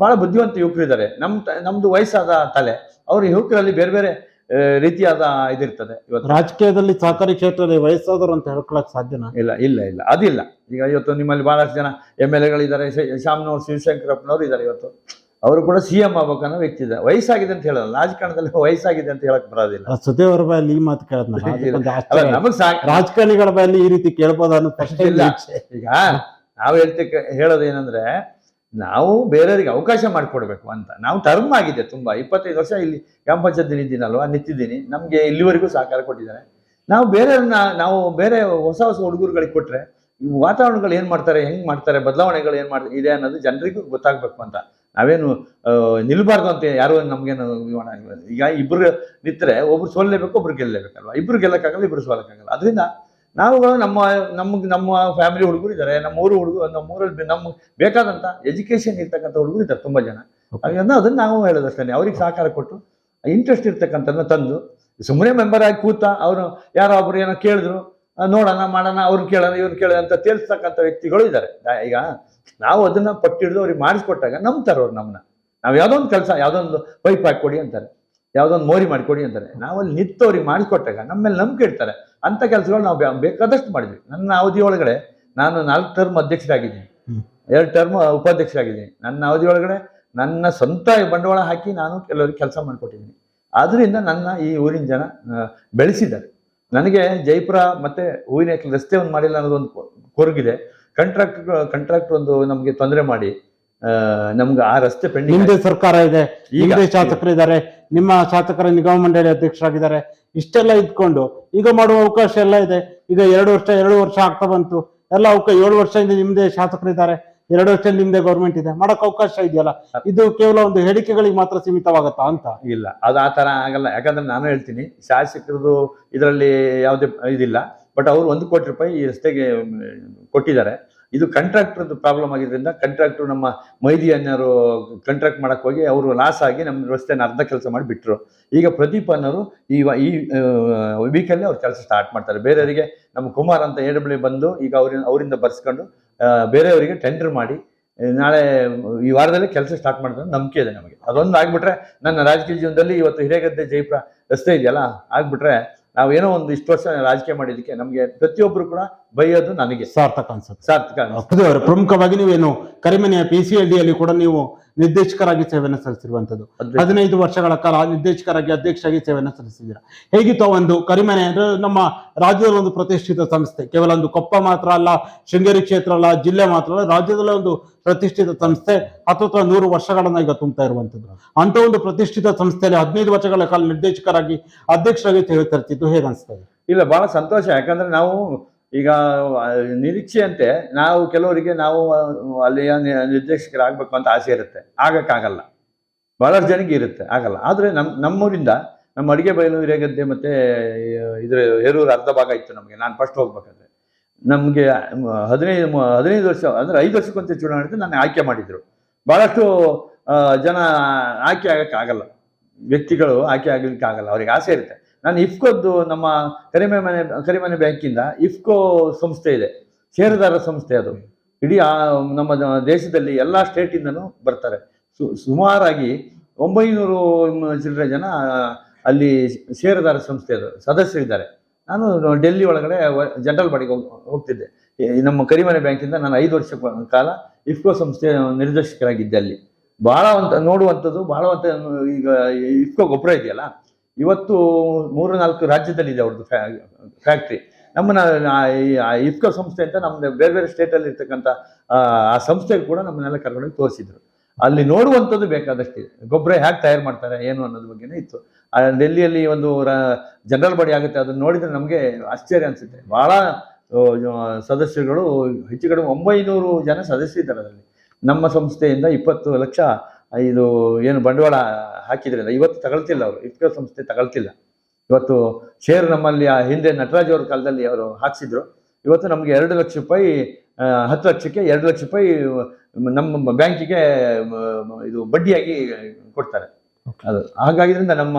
ಭಾಳ ಬುದ್ಧಿವಂತ ಯುವಕರು ಇದ್ದಾರೆ ನಮ್ಮ ತ- ನಮ್ದು ವಯಸ್ಸಾದ ತಲೆ. ಅವರು ಯುವಕರಲ್ಲಿ ಬೇರೆ ಬೇರೆ ರೀತಿಯಾದ ಇದಿರ್ತದೆ ಇವತ್ತು.
ರಾಜಕೀಯದಲ್ಲಿ ಸಹಕಾರಿ ಕ್ಷೇತ್ರದಲ್ಲಿ ವಯಸ್ಸಾದವರು ಅಂತ ಹೇಳ್ಕೊಳಕ್ ಸಾಧ್ಯನಾ?
ಇಲ್ಲ ಇಲ್ಲ ಇಲ್ಲ. ಅದಿಲ್ಲ. ಈಗ ಇವತ್ತು ನಿಮ್ಮಲ್ಲಿ ಬಹಳಷ್ಟು ಜನ ಎಂ ಎಲ್ ಎಗಳಿದ್ದಾರೆ ಶ್ಯಾಮ್ನವ್ರು ಶಿವಶಂಕರಪ್ಪನವರು ಇದ್ದಾರೆ ಇವತ್ತು. ಅವರು ಕೂಡ ಸಿ ಎಂ ಆಗ್ಬೇಕನ್ನೋ ವ್ಯಕ್ತಿ ಇದೆ ವಯಸ್ಸಾಗಿದೆ ಅಂತ ಹೇಳಲ್ಲ. ರಾಜಕಾರಣದಲ್ಲಿ ವಯಸ್ಸಾಗಿದೆ ಅಂತ ಹೇಳಕ್ ಬರೋದಿಲ್ಲ.
ಸುದೇವರ ಬಾಯಲ್ಲಿ ಈ ಮಾತು
ಕೇಳದ್
ರಾಜಕಾರಣಿಗಳ ಬಾಯಲ್ಲಿ ಈ ರೀತಿ ಕೇಳ್ಬೋದು ಅನ್ನೋ ಪ್ರಶ್ನೆ
ಇಲ್ಲ. ಈಗ ನಾವು ಹೇಳ್ತಿ ಹೇಳೋದು ಏನಂದ್ರೆ ನಾವು ಬೇರೆಯವರಿಗೆ ಅವಕಾಶ ಮಾಡಿಕೊಡ್ಬೇಕು ಅಂತ. ನಾವು ಟರ್ಮ್ ಆಗಿದೆ ತುಂಬಾ. ಇಪ್ಪತ್ತೈದು ವರ್ಷ ಇಲ್ಲಿ ಗ್ರಾಮ ಪಂಚಾಯತ್ ಇದ್ದೀನಲ್ವ ನಿಂತಿದ್ದೀನಿ. ನಮಗೆ ಇಲ್ಲಿವರೆಗೂ ಸಹಕಾರ ಕೊಟ್ಟಿದ್ದಾರೆ. ನಾವು ಬೇರೆಯವ್ರನ್ನ, ನಾವು ಬೇರೆ ಹೊಸ ಹೊಸ ಹುಡುಗರುಗಳಿಗೆ ಕೊಟ್ಟರೆ ಈ ವಾತಾವರಣಗಳು ಏನು ಮಾಡ್ತಾರೆ, ಹೆಂಗ್ ಮಾಡ್ತಾರೆ, ಬದಲಾವಣೆಗಳು ಏನು ಮಾಡ್ತಾರೆ, ಇದೆ ಅನ್ನೋದು ಜನರಿಗೂ ಗೊತ್ತಾಗಬೇಕು ಅಂತ. ನಾವೇನು ನಿಲ್ಬಾರ್ದು ಅಂತ ಯಾರು ನಮಗೇನು. ಈಗ ಇಬ್ಬರು ನಿಂತರೆ ಒಬ್ರು ಸೋಲ್ಲೇಬೇಕು, ಒಬ್ರು ಗೆಲ್ಲಲೇಬೇಕಲ್ವ ಇಬ್ರು ಗೆಲ್ಲಕ್ಕಾಗಲ್ಲ, ಇಬ್ರು ಸೋಲಕ್ಕಾಗಲ್ಲ. ಅದರಿಂದ ನಾವುಗಳು ನಮ್ಮ ನಮ್ಗೆ ನಮ್ಮ ಫ್ಯಾಮಿಲಿ ಹುಡುಗರು ಇದ್ದಾರೆ ನಮ್ಮ ಊರು ಹುಡುಗರು ನಮ್ಮ ಊರಲ್ಲಿ ನಮ್ಮ ಬೇಕಾದಂಥ ಎಜುಕೇಷನ್ ಇರ್ತಕ್ಕಂಥ ಹುಡುಗರು ಇದ್ದಾರೆ ತುಂಬ ಜನ. ಅದನ್ನು ಅದನ್ನು ನಾವು ಹೇಳೋದಷ್ಟೇ ಅವ್ರಿಗೆ ಸಹಕಾರ ಕೊಟ್ಟು ಇಂಟ್ರೆಸ್ಟ್ ಇರ್ತಕ್ಕಂಥದ್ದನ್ನ ತಂದು ಸುಮ್ಮನೆ ಮೆಂಬರ್ ಆಗಿ ಕೂತ ಅವರು ಯಾರೋ ಒಬ್ರು ಏನೋ ಕೇಳಿದ್ರು ನೋಡೋಣ ಮಾಡೋಣ ಅವ್ರು ಕೇಳೋಣ ಇವ್ರು ಕೇಳೋಣ ಅಂತ ತೇಲ್ಸ್ತಕ್ಕಂಥ ವ್ಯಕ್ತಿಗಳು ಇದ್ದಾರೆ. ಈಗ ನಾವು ಅದನ್ನು ಪಟ್ಟಿಡಿದು ಅವ್ರಿಗೆ ಮಾಡಿಸ್ಕೊಟ್ಟಾಗ ನಂಬ್ತಾರೆ ಅವ್ರು ನಮ್ಮನ್ನ. ನಾವು ಯಾವುದೋ ಒಂದು ಕೆಲಸ ಯಾವುದೋ ಒಂದು ಪೈಪ್ ಹಾಕ್ಕೊಡಿ ಅಂತಾರೆ. ಯಾವುದೋ ಒಂದು ಮೋರಿ ಮಾಡಿಕೊಡಿ ಅಂತಾರೆ. ನಾವು ಅಲ್ಲಿ ನಿಂತು ಅವ್ರಿಗೆ ಮಾಡಿಕೊಟ್ಟಾಗ ನಮ್ಮ ಮೇಲೆ ನಂಬಿಕೆ ಇಡ್ತಾರೆ. ಅಂತ ಕೆಲಸಗಳು ನಾವು ಬೇಕಾದಷ್ಟು ಮಾಡಿದ್ವಿ. ನನ್ನ ಅವಧಿ ಒಳಗಡೆ ನಾನು ನಾಲ್ಕು ಟರ್ಮ್ ಅಧ್ಯಕ್ಷರಾಗಿದ್ದೀನಿ. ಎರಡು ಟರ್ಮ್ ಉಪಾಧ್ಯಕ್ಷರಾಗಿದ್ದೀನಿ. ನನ್ನ ಅವಧಿ ಒಳಗಡೆ ನನ್ನ ಸ್ವಂತ ಬಂಡವಾಳ ಹಾಕಿ ನಾನು ಕೆಲವರಿಗೆ ಕೆಲಸ ಮಾಡಿಕೊಟ್ಟಿದ್ದೀನಿ. ಆದ್ರಿಂದ ನನ್ನ ಈ ಊರಿನ ಜನ ಬೆಳೆಸಿದ್ದಾರೆ. ನನಗೆ ಜೈಪುರ ಮತ್ತೆ ಹೂವಿನ ರಸ್ತೆ ಒಂದು ಮಾಡಿಲ್ಲ ಅನ್ನೋದೊಂದು ಕೊರಗಿದೆ. ಕಾಂಟ್ರಾಕ್ಟ್ ಕಾಂಟ್ರಾಕ್ಟ್ ಒಂದು ನಮಗೆ ತೊಂದರೆ ಮಾಡಿ ನಮ್ಗೆ ಆ ರಸ್ತೆ ಪೆಂಡಿಂಗ್
ನಿಮ್ದೇ ಸರ್ಕಾರ ಇದೆ
ಈಗ
ಶಾಸಕರು ಇದ್ದಾರೆ ನಿಮ್ಮ ಶಾಸಕರ ನಿಗಮ ಮಂಡಳಿ ಅಧ್ಯಕ್ಷರಾಗಿದ್ದಾರೆ ಇಷ್ಟೆಲ್ಲ ಇದ್ಕೊಂಡು ಈಗ ಮಾಡುವ ಅವಕಾಶ ಎಲ್ಲ ಇದೆ. ಈಗ ಎರಡು ವರ್ಷ ಎರಡು ವರ್ಷ ಆಗ್ತಾ ಬಂತು. ಎಲ್ಲ ಅವಕಾಶ ಏಳು ವರ್ಷದಿಂದ ನಿಮ್ದೇ ಶಾಸಕರಿದ್ದಾರೆ ಎರಡು ವರ್ಷ ನಿಮ್ದೆ ಗೌರ್ಮೆಂಟ್ ಇದೆ. ಮಾಡಕ್ ಅವಕಾಶ ಇದೆಯಲ್ಲ? ಇದು ಕೇವಲ ಒಂದು ಹೇಳಿಕೆಗಳಿಗೆ ಮಾತ್ರ ಸೀಮಿತವಾಗತ್ತಾ ಅಂತ?
ಇಲ್ಲ ಅದು ಆ ತರ ಆಗಲ್ಲ. ಯಾಕಂದ್ರೆ ನಾನು ಹೇಳ್ತೀನಿ ಶಾಸಕರದು ಇದರಲ್ಲಿ ಯಾವುದೇ ಇದಿಲ್ಲ. ಬಟ್ ಅವರು ಒಂದು ಕೋಟಿ ರೂಪಾಯಿ ಈ ರಸ್ತೆಗೆ ಮ್, ಕೊಟ್ಟಿದ್ದಾರೆ. ಇದು ಕಾಂಟ್ರಾಕ್ಟರ್ದು ಪ್ರಾಬ್ಲಮ್ ಆಗಿದ್ರಿಂದ ಕಾಂಟ್ರಾಕ್ಟರ್ ನಮ್ಮ ಮೈದಿ ಅನ್ನೋರು ಕಾಂಟ್ರಾಕ್ಟ್ ಮಾಡಕ್ ಹೋಗಿ ಅವರು ಲಾಸ್ ಆಗಿ ನಮ್ಮ ರಸ್ತೆನ ಅರ್ಧ ಕೆಲಸ ಮಾಡಿ ಬಿಟ್ಟರು ಈಗ ಪ್ರದೀಪ್ ಅನ್ನೋರು ಈ ಈ ವೀಕಲ್ಲಿ ಅವ್ರು ಕೆಲಸ ಸ್ಟಾರ್ಟ್ ಮಾಡ್ತಾರೆ. ಬೇರೆಯವರಿಗೆ ನಮ್ಮ ಕುಮಾರ್ ಅಂತ ಎ ಬಂದು ಈಗ ಅವ್ರಿಂದ ಅವರಿಂದ ಬರ್ಸ್ಕೊಂಡು ಬೇರೆಯವರಿಗೆ ಟೆಂಡರ್ ಮಾಡಿ ನಾಳೆ ಈ ವಾರದಲ್ಲಿ ಕೆಲಸ ಸ್ಟಾರ್ಟ್ ಮಾಡ್ತಾರೆ ನಂಬಿಕೆ ಇದೆ ನಮಗೆ. ಅದೊಂದು ಆಗ್ಬಿಟ್ರೆ ನನ್ನ ರಾಜಕೀಯ ಜೀವನದಲ್ಲಿ ಇವತ್ತು ಹಿರೇಗದ್ದೆ ಜೈಪುರ ರಸ್ತೆ ಇದೆಯಲ್ಲ, ಆಗ್ಬಿಟ್ರೆ ನಾವು ಏನೋ ಒಂದು ಇಷ್ಟು ವರ್ಷ ರಾಜಕೀಯ ಮಾಡಿದ್ದಕ್ಕೆ ನಮಗೆ ಪ್ರತಿಯೊಬ್ಬರು ಕೂಡ ಬೈಯೋದು ನನಗೆ.
ಸಾರ್ಥಕ ಅನ್ಸುತ್ತೆ.
ಸಾರ್ಥಕ ಅನ್ಸುತ್ತೆ.
ಅವರೇ, ಪ್ರಮುಖವಾಗಿ ನೀವೇನು ಕರಿಮನೆಯ ಪಿ ಸಿ ಎಲ್ ಡಿಯಲ್ಲಿ ಕೂಡ ನೀವು ನಿರ್ದೇಶಕರಾಗಿ ಸೇವೆಯನ್ನು ಸಲ್ಲಿಸಿರುವಂತದ್ದು. ಹದಿನೈದು ವರ್ಷಗಳ ಕಾಲ ನಿರ್ದೇಶಕರಾಗಿ ಅಧ್ಯಕ್ಷರಾಗಿ ಸೇವೆಯನ್ನು ಸಲ್ಲಿಸಿದ್ದೀರಾ. ಹೇಗಿತ್ತು ಆ ಒಂದು ಕರಿಮನೆ ಅಂದ್ರೆ ನಮ್ಮ ರಾಜ್ಯದಲ್ಲಿ ಒಂದು ಪ್ರತಿಷ್ಠಿತ ಸಂಸ್ಥೆ. ಕೇವಲ ಒಂದು ಕೊಪ್ಪ ಮಾತ್ರ ಅಲ್ಲ ಶೃಂಗೇರಿ ಕ್ಷೇತ್ರ ಅಲ್ಲ ಜಿಲ್ಲೆ ಮಾತ್ರ ಅಲ್ಲ ರಾಜ್ಯದಲ್ಲೇ ಒಂದು ಪ್ರತಿಷ್ಠಿತ ಸಂಸ್ಥೆ ಹತ್ತತ್ರ ನೂರು ವರ್ಷಗಳನ್ನ ಈಗ ತುಂಬ್ತಾ ಇರುವಂತದ್ದು ಅಂತ ಒಂದು ಪ್ರತಿಷ್ಠಿತ ಸಂಸ್ಥೆಯಲ್ಲಿ ಹದಿನೈದು ವರ್ಷಗಳ ಕಾಲ ನಿರ್ದೇಶಕರಾಗಿ ಅಧ್ಯಕ್ಷರಾಗಿ ಸೇವೆ ತರ್ತಿದ್ದು ಹೇಗೆ ಅನಿಸ್ತದೆ
ಇಲ್ಲ ಬಹಳ ಸಂತೋಷ. ಯಾಕಂದ್ರೆ ನಾವು ಈಗ ನಿರೀಕ್ಷೆಯಂತೆ ನಾವು ಕೆಲವರಿಗೆ ನಾವು, ಅಲ್ಲಿಯ ನಿರ್ದೇಶಕರಾಗಬೇಕು ಅಂತ ಆಸೆ ಇರುತ್ತೆ. ಆಗೋಕ್ಕಾಗಲ್ಲ. ಭಾಳಷ್ಟು ಜನಕ್ಕೆ ಇರುತ್ತೆ. ಆಗಲ್ಲ. ಆದರೆ ನಮ್ಮ ನಮ್ಮೂರಿಂದ, ನಮ್ಮ ಅಡುಗೆ ಬಯಲು ಹಿರೇಗದ್ದೆ ಮತ್ತು, ಇದ್ರ ಹೇರೂರು ಅರ್ಧ ಭಾಗ ಇತ್ತು ನಮಗೆ. ನಾನು ಫಸ್ಟ್ ಹೋಗ್ಬೇಕಾದ್ರೆ. ನಮಗೆ, ಹದಿನೈದು ಹದಿನೈದು ವರ್ಷ, ಅಂದರೆ ಐದು ವರ್ಷಕ್ಕಂತೆ ಚುನಾವಣೆ ನಾನು ಆಯ್ಕೆ ಮಾಡಿದರು. ಭಾಳಷ್ಟು ಜನ ಆಯ್ಕೆ ಆಗೋಕ್ಕಾಗಲ್ಲ. ವ್ಯಕ್ತಿಗಳು ಆಯ್ಕೆ ಆಗಲಿಕ್ಕೆ ಆಗಲ್ಲ ಅವ್ರಿಗೆ ಆಸೆ ಇರುತ್ತೆ. ನಾನು ಇಫ್ಕೋದ್ದು ನಮ್ಮ ಕರಿಮೆ ಮನೆ ಕರಿಮನೆ ಬ್ಯಾಂಕಿಂದ ಇಫ್ಕೋ ಸಂಸ್ಥೆ ಇದೆ. ಷೇರುದಾರ ಸಂಸ್ಥೆ ಅದು. ಇಡೀ ನಮ್ಮ ದೇಶದಲ್ಲಿ ಎಲ್ಲ ಸ್ಟೇಟಿಂದನೂ ಬರ್ತಾರೆ. ಸುಮಾರಾಗಿ ಒಂಬೈನೂರು ಚಿಲ್ಲರೆ ಜನ ಅಲ್ಲಿ ಷೇರುದಾರ ಸಂಸ್ಥೆ ಅದು ಸದಸ್ಯರಿದ್ದಾರೆ ನಾನು ಡೆಲ್ಲಿ ಒಳಗಡೆ ಜನರಲ್ ಬಾಡಿಗೆ ಹೋಗ್, ಹೋಗ್ತಿದ್ದೆ. ನಮ್ಮ ಕರಿಮನೆ ಬ್ಯಾಂಕಿಂದ ನಾನು ಐದು ವರ್ಷ ಕಾಲ ಇಫ್ಕೋ ಸಂಸ್ಥೆ ನಿರ್ದೇಶಕರಾಗಿದ್ದೆ ಅಲ್ಲಿ. ಭಾಳ ಅಂತ, ನೋಡುವಂಥದ್ದು ಭಾಳವಂತ ಈಗ ಇಫ್ಕೋ ಗೊಬ್ಬರ ಇದೆಯಲ್ಲ ಇವತ್ತು ಮೂರು ನಾಲ್ಕು ರಾಜ್ಯದಲ್ಲಿ ಇದೆ ಅವ್ರದ್ದು ಫ್ಯಾಕ್ಟ್ರಿ. ನಮ್ಮನ್ನ ಇಫ್ಕೋ ಸಂಸ್ಥೆ ಅಂತ ನಮ್ದು ಬೇರೆ ಬೇರೆ ಸ್ಟೇಟಲ್ಲಿ ಇರ್ತಕ್ಕಂಥ, ಆ ಸಂಸ್ಥೆ ಕೂಡ ನಮ್ಮನ್ನೆಲ್ಲ ಕರ್ಕೊಂಡೋಗಿ ತೋರಿಸಿದ್ರು. ಅಲ್ಲಿ ನೋಡುವಂಥದ್ದು ಬೇಕಾದಷ್ಟಿದೆ. ಗೊಬ್ಬರ ಹೇಗೆ ತಯಾರು ಮಾಡ್ತಾರೆ, ಏನು ಅನ್ನೋದ್ರ ಬಗ್ಗೆನೇ ಇತ್ತು. ಡೆಲ್ಲಿಯಲ್ಲಿ ಒಂದು ಜನರಲ್ ಬಾಡಿ ಆಗುತ್ತೆ, ಅದನ್ನ ನೋಡಿದ್ರೆ ನಮಗೆ ಆಶ್ಚರ್ಯ ಅನ್ಸುತ್ತೆ. ಬಹಳ ಸದಸ್ಯರುಗಳು, ಹೆಚ್ಚು ಕಡಿಮೆ ಒಂಬೈನೂರು ಜನ ಸದಸ್ಯರಿದ್ದಾರೆ ಅದರಲ್ಲಿ. ನಮ್ಮ ಸಂಸ್ಥೆಯಿಂದ ಇಪ್ಪತ್ತು ಲಕ್ಷ ಇದು ಏನು ಬಂಡವಾಳ ಹಾಕಿದ್ರಲ್ಲ ಇವತ್ತು ತಗೊಳ್ತಿಲ್ಲ ಅವರು ಇಫ್ಕೋ ಸಂಸ್ಥೆ ತಗೊಳ್ತಿಲ್ಲ. ಇವತ್ತು ಶೇರ್ ನಮ್ಮಲ್ಲಿ ಆ ಹಿಂದೆ ನಟರಾಜ್ ಅವ್ರ ಕಾಲದಲ್ಲಿ ಅವರು ಹಾಕ್ಸಿದ್ರು. ಇವತ್ತು ನಮಗೆ ಎರಡು ಲಕ್ಷ ರೂಪಾಯಿ ಹತ್ತು ಲಕ್ಷಕ್ಕೆ ಎರಡು ಲಕ್ಷ ರೂಪಾಯಿ ನಮ್ಮ ಬ್ಯಾಂಕಿಗೆ ಇದು ಬಡ್ಡಿಯಾಗಿ ಕೊಡ್ತಾರೆ. ಅದು ಹಾಗಾಗಿದ್ರಿಂದ ನಮ್ಮ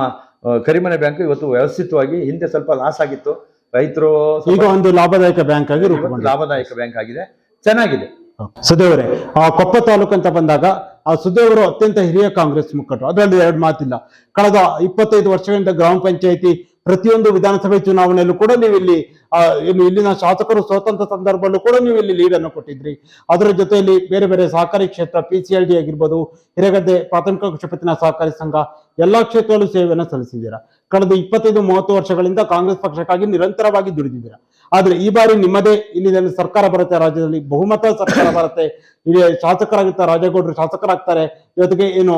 ಕರಿಮನೆ ಬ್ಯಾಂಕ್ ಇವತ್ತು ವ್ಯವಸ್ಥಿತವಾಗಿ ಹಿಂದೆ ಸ್ವಲ್ಪ ಲಾಸ್ ಆಗಿತ್ತು. ರೈತರು
ಈಗ ಒಂದು ಲಾಭದಾಯಕ ಬ್ಯಾಂಕ್ ಆಗಿ
ಲಾಭದಾಯಕ ಬ್ಯಾಂಕ್ ಆಗಿದೆ. ಚೆನ್ನಾಗಿದೆ.
ಸದೇವರೇ ಕೊಪ್ಪ ತಾಲೂಕು ಅಂತ ಬಂದಾಗ ಆ ಸುದೇವರು ಅತ್ಯಂತ ಹಿರಿಯ ಕಾಂಗ್ರೆಸ್ ಮುಖಂಡರು. ಅದರಲ್ಲಿ ಎರಡು ಮಾತಿಲ್ಲ. ಕಳೆದ ಇಪ್ಪತ್ತೈದು ವರ್ಷಗಳಿಂದ ಗ್ರಾಮ ಪಂಚಾಯಿತಿ ಪ್ರತಿಯೊಂದು ವಿಧಾನಸಭೆ ಚುನಾವಣೆಯಲ್ಲೂ ಕೂಡ ನೀವು ಇಲ್ಲಿ ಏನು ಇಲ್ಲಿನ ಶಾಸಕರು ಸ್ವತಂತ್ರ ಸಂದರ್ಭದಲ್ಲೂ ಕೂಡ ನೀವು ಇಲ್ಲಿ ಲೀಡ್ ಅನ್ನು ಕೊಟ್ಟಿದ್ರಿ. ಅದರ ಜೊತೆಯಲ್ಲಿ ಬೇರೆ ಬೇರೆ ಸಹಕಾರಿ ಕ್ಷೇತ್ರ ಪಿ ಸಿ ಎಲ್ ಡಿ ಆಗಿರ್ಬೋದು, ಹಿರೇಗದ್ದೆ ಪ್ರಾಥಮಿಕ ಕೃಷಿ ಪತ್ತಿನ ಸಹಕಾರಿ ಸಂಘ ಎಲ್ಲಾ ಕ್ಷೇತ್ರದಲ್ಲೂ ಸೇವೆಯನ್ನು ಸಲ್ಲಿಸಿದ್ದೀರಾ? ಕಳೆದ ಇಪ್ಪತ್ತೈದು, ಮೂವತ್ತು ವರ್ಷಗಳಿಂದ ಕಾಂಗ್ರೆಸ್ ಪಕ್ಷಕ್ಕಾಗಿ ನಿರಂತರವಾಗಿ ದುಡಿದಿದ್ದೀರಾ? ಆದ್ರೆ ಈ ಬಾರಿ ನಿಮ್ಮದೇ ಇಲ್ಲಿ ಸರ್ಕಾರ ಬರುತ್ತೆ, ರಾಜ್ಯದಲ್ಲಿ ಬಹುಮತ ಸರ್ಕಾರ ಬರುತ್ತೆ. ಇಲ್ಲಿ ಶಾಸಕರಾಗಿರ್ತಾರೆ, ರಾಜೇಗೌಡರು ಶಾಸಕರಾಗ್ತಾರೆ. ಜೊತೆಗೆ ಏನು,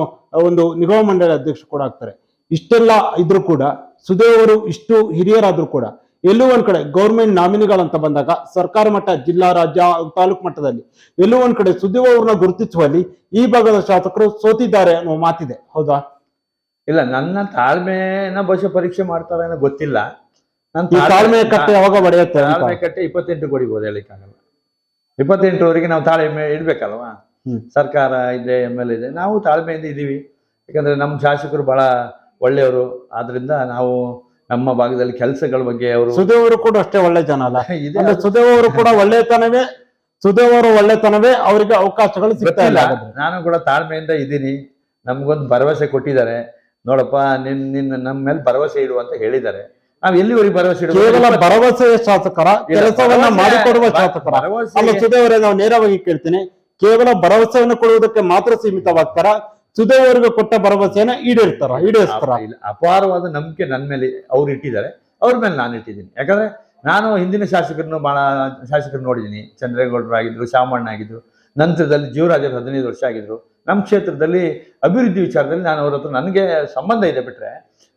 ಒಂದು ನಿಗಮ ಮಂಡಳಿ ಅಧ್ಯಕ್ಷರು ಕೂಡ ಆಗ್ತಾರೆ. ಇಷ್ಟೆಲ್ಲ ಇದ್ರೂ ಕೂಡ ಸುದೇವ್ ಅವರು ಇಷ್ಟು ಹಿರಿಯರಾದ್ರೂ ಕೂಡ, ಎಲ್ಲೂ ಒಂದ್ ಕಡೆ ಗೌರ್ಮೆಂಟ್ ನಾಮಿನಿಗಳಂತ ಬಂದಾಗ, ಸರ್ಕಾರ ಮಟ್ಟ, ಜಿಲ್ಲಾ, ರಾಜ್ಯ, ತಾಲೂಕು ಮಟ್ಟದಲ್ಲಿ, ಎಲ್ಲೂ ಒಂದ್ ಕಡೆ ಸುದೇವ್ ಅವ್ರನ್ನ ಗುರುತಿಸುವಲ್ಲಿ ಈ ಭಾಗದ ಶಾಸಕರು ಸೋತಿದ್ದಾರೆ ಅನ್ನೋ ಮಾತಿದೆ. ಹೌದಾ?
ಇಲ್ಲ ನನ್ನ ತಾಳ್ಮೆನ ಬಹುಶಃ ಪರೀಕ್ಷೆ ಮಾಡ್ತಾರೆ ಅನ್ನೋ ಗೊತ್ತಿಲ್ಲ. ನನ್ನ
ತಾಳ್ಮೆ ಕಟ್ಟೆ ಯಾವಾಗ ಬಡಿಯುತ್ತೆ.
ತಾಳ್ಮೆ ಕಟ್ಟೆ ಇಪ್ಪತ್ತೆಂಟು ಕೊಡಿಬೋದು ಹೇಳಿಕ್ಕಾಗಲ್ಲ ಇಪ್ಪತ್ತೆಂಟುವರೆಗೆ ನಾವು ತಾಳ್ಮೆ ಇಡ್ಬೇಕಲ್ವಾ. ಸರ್ಕಾರ ಇದೆ ಎಂ ಎಲ್ ಇದೆ ನಾವು ತಾಳ್ಮೆಯಿಂದ ಇದ್ದೀವಿ. ಯಾಕಂದ್ರೆ ನಮ್ಮ ಶಾಸಕರು ಬಹಳ ಒಳ್ಳೆಯವರು. ಆದ್ರಿಂದ ನಾವು ನಮ್ಮ ಭಾಗದಲ್ಲಿ ಕೆಲಸಗಳ ಬಗ್ಗೆ ಅವರು
ಸುದೇವರು ಕೂಡ ಅಷ್ಟೇ ಒಳ್ಳೆ ಜನ ಅಲ್ಲ.
ಇದೆ.
ಸುದೇವರು ಕೂಡ ಒಳ್ಳೆತನವೇ ಸುದೇವರು ಒಳ್ಳೆತನವೇ ಅವರಿಗೆ ಅವಕಾಶಗಳು ಸಿಗ್ತಾ ಇಲ್ಲ.
ನಾನು ಕೂಡ ತಾಳ್ಮೆಯಿಂದ ಇದ್ದೀನಿ. ನಮ್ಗೊಂದು ಭರವಸೆ ಕೊಟ್ಟಿದ್ದಾರೆ. ನೋಡಪ್ಪ ನಿನ್ ನಿನ್ನ ನಮ್ಮ ಮೇಲೆ ಭರವಸೆ ಇಡು ಅಂತ ಹೇಳಿದ್ದಾರೆ. ನಾವ್ ಎಲ್ಲಿವರೆಗೆ ಭರವಸೆ ಇಡುವ
ಕೇವಲ ಭರವಸೆಯ ಶಾಸಕರ ಕೆಲಸವನ್ನ
ಭರವಸೆ-
ಮಾಡಿಕೊಡುವ ಶಾಸಕರ.
ಭರವಸೆ-
ಅಲ್ಲ ಸುದೇವ್ ನಾವು ನೇರವಾಗಿ ಕೇಳ್ತೀನಿ. ಕೇವಲ ಭರವಸೆಯನ್ನು ಕೊಡುವುದಕ್ಕೆ ಮಾತ್ರ ಸೀಮಿತವಾಗ್ತಾರ? ಸುದೇವರಿಗೆ ಕೊಟ್ಟ ಭರವಸೆಯನ್ನ ಈಡೇರ್ತಾರ ಈಡೇರಿಸ್ತಾರ?
ಇಲ್ಲ ಅಪಾರವಾದ ನಂಬಿಕೆ ನನ್ನ ಮೇಲೆ ಅವ್ರು ಇಟ್ಟಿದ್ದಾರೆ. ಅವ್ರ ಮೇಲೆ ನಾನು ಇಟ್ಟಿದ್ದೀನಿ. ಯಾಕಂದ್ರೆ ನಾನು ಹಿಂದಿನ ಶಾಸಕರನ್ನು ಬಹಳ ಶಾಸಕರು ನೋಡಿದ್ದೀನಿ. ಚಂದ್ರೇಗೌಡರು ಆಗಿದ್ರು ಶಾಮಣ್ಣ ಆಗಿದ್ರು ನಂತರದಲ್ಲಿ ಜೀವರಾಜರು ಹದಿನೈದು ವರ್ಷ ಆಗಿದ್ರು. ನಮ್ಮ ಕ್ಷೇತ್ರದಲ್ಲಿ ಅಭಿವೃದ್ಧಿ ವಿಚಾರದಲ್ಲಿ ನಾನು ಅವ್ರ ಹತ್ರ ನನಗೆ ಸಂಬಂಧ ಇದೆ ಬಿಟ್ಟರೆ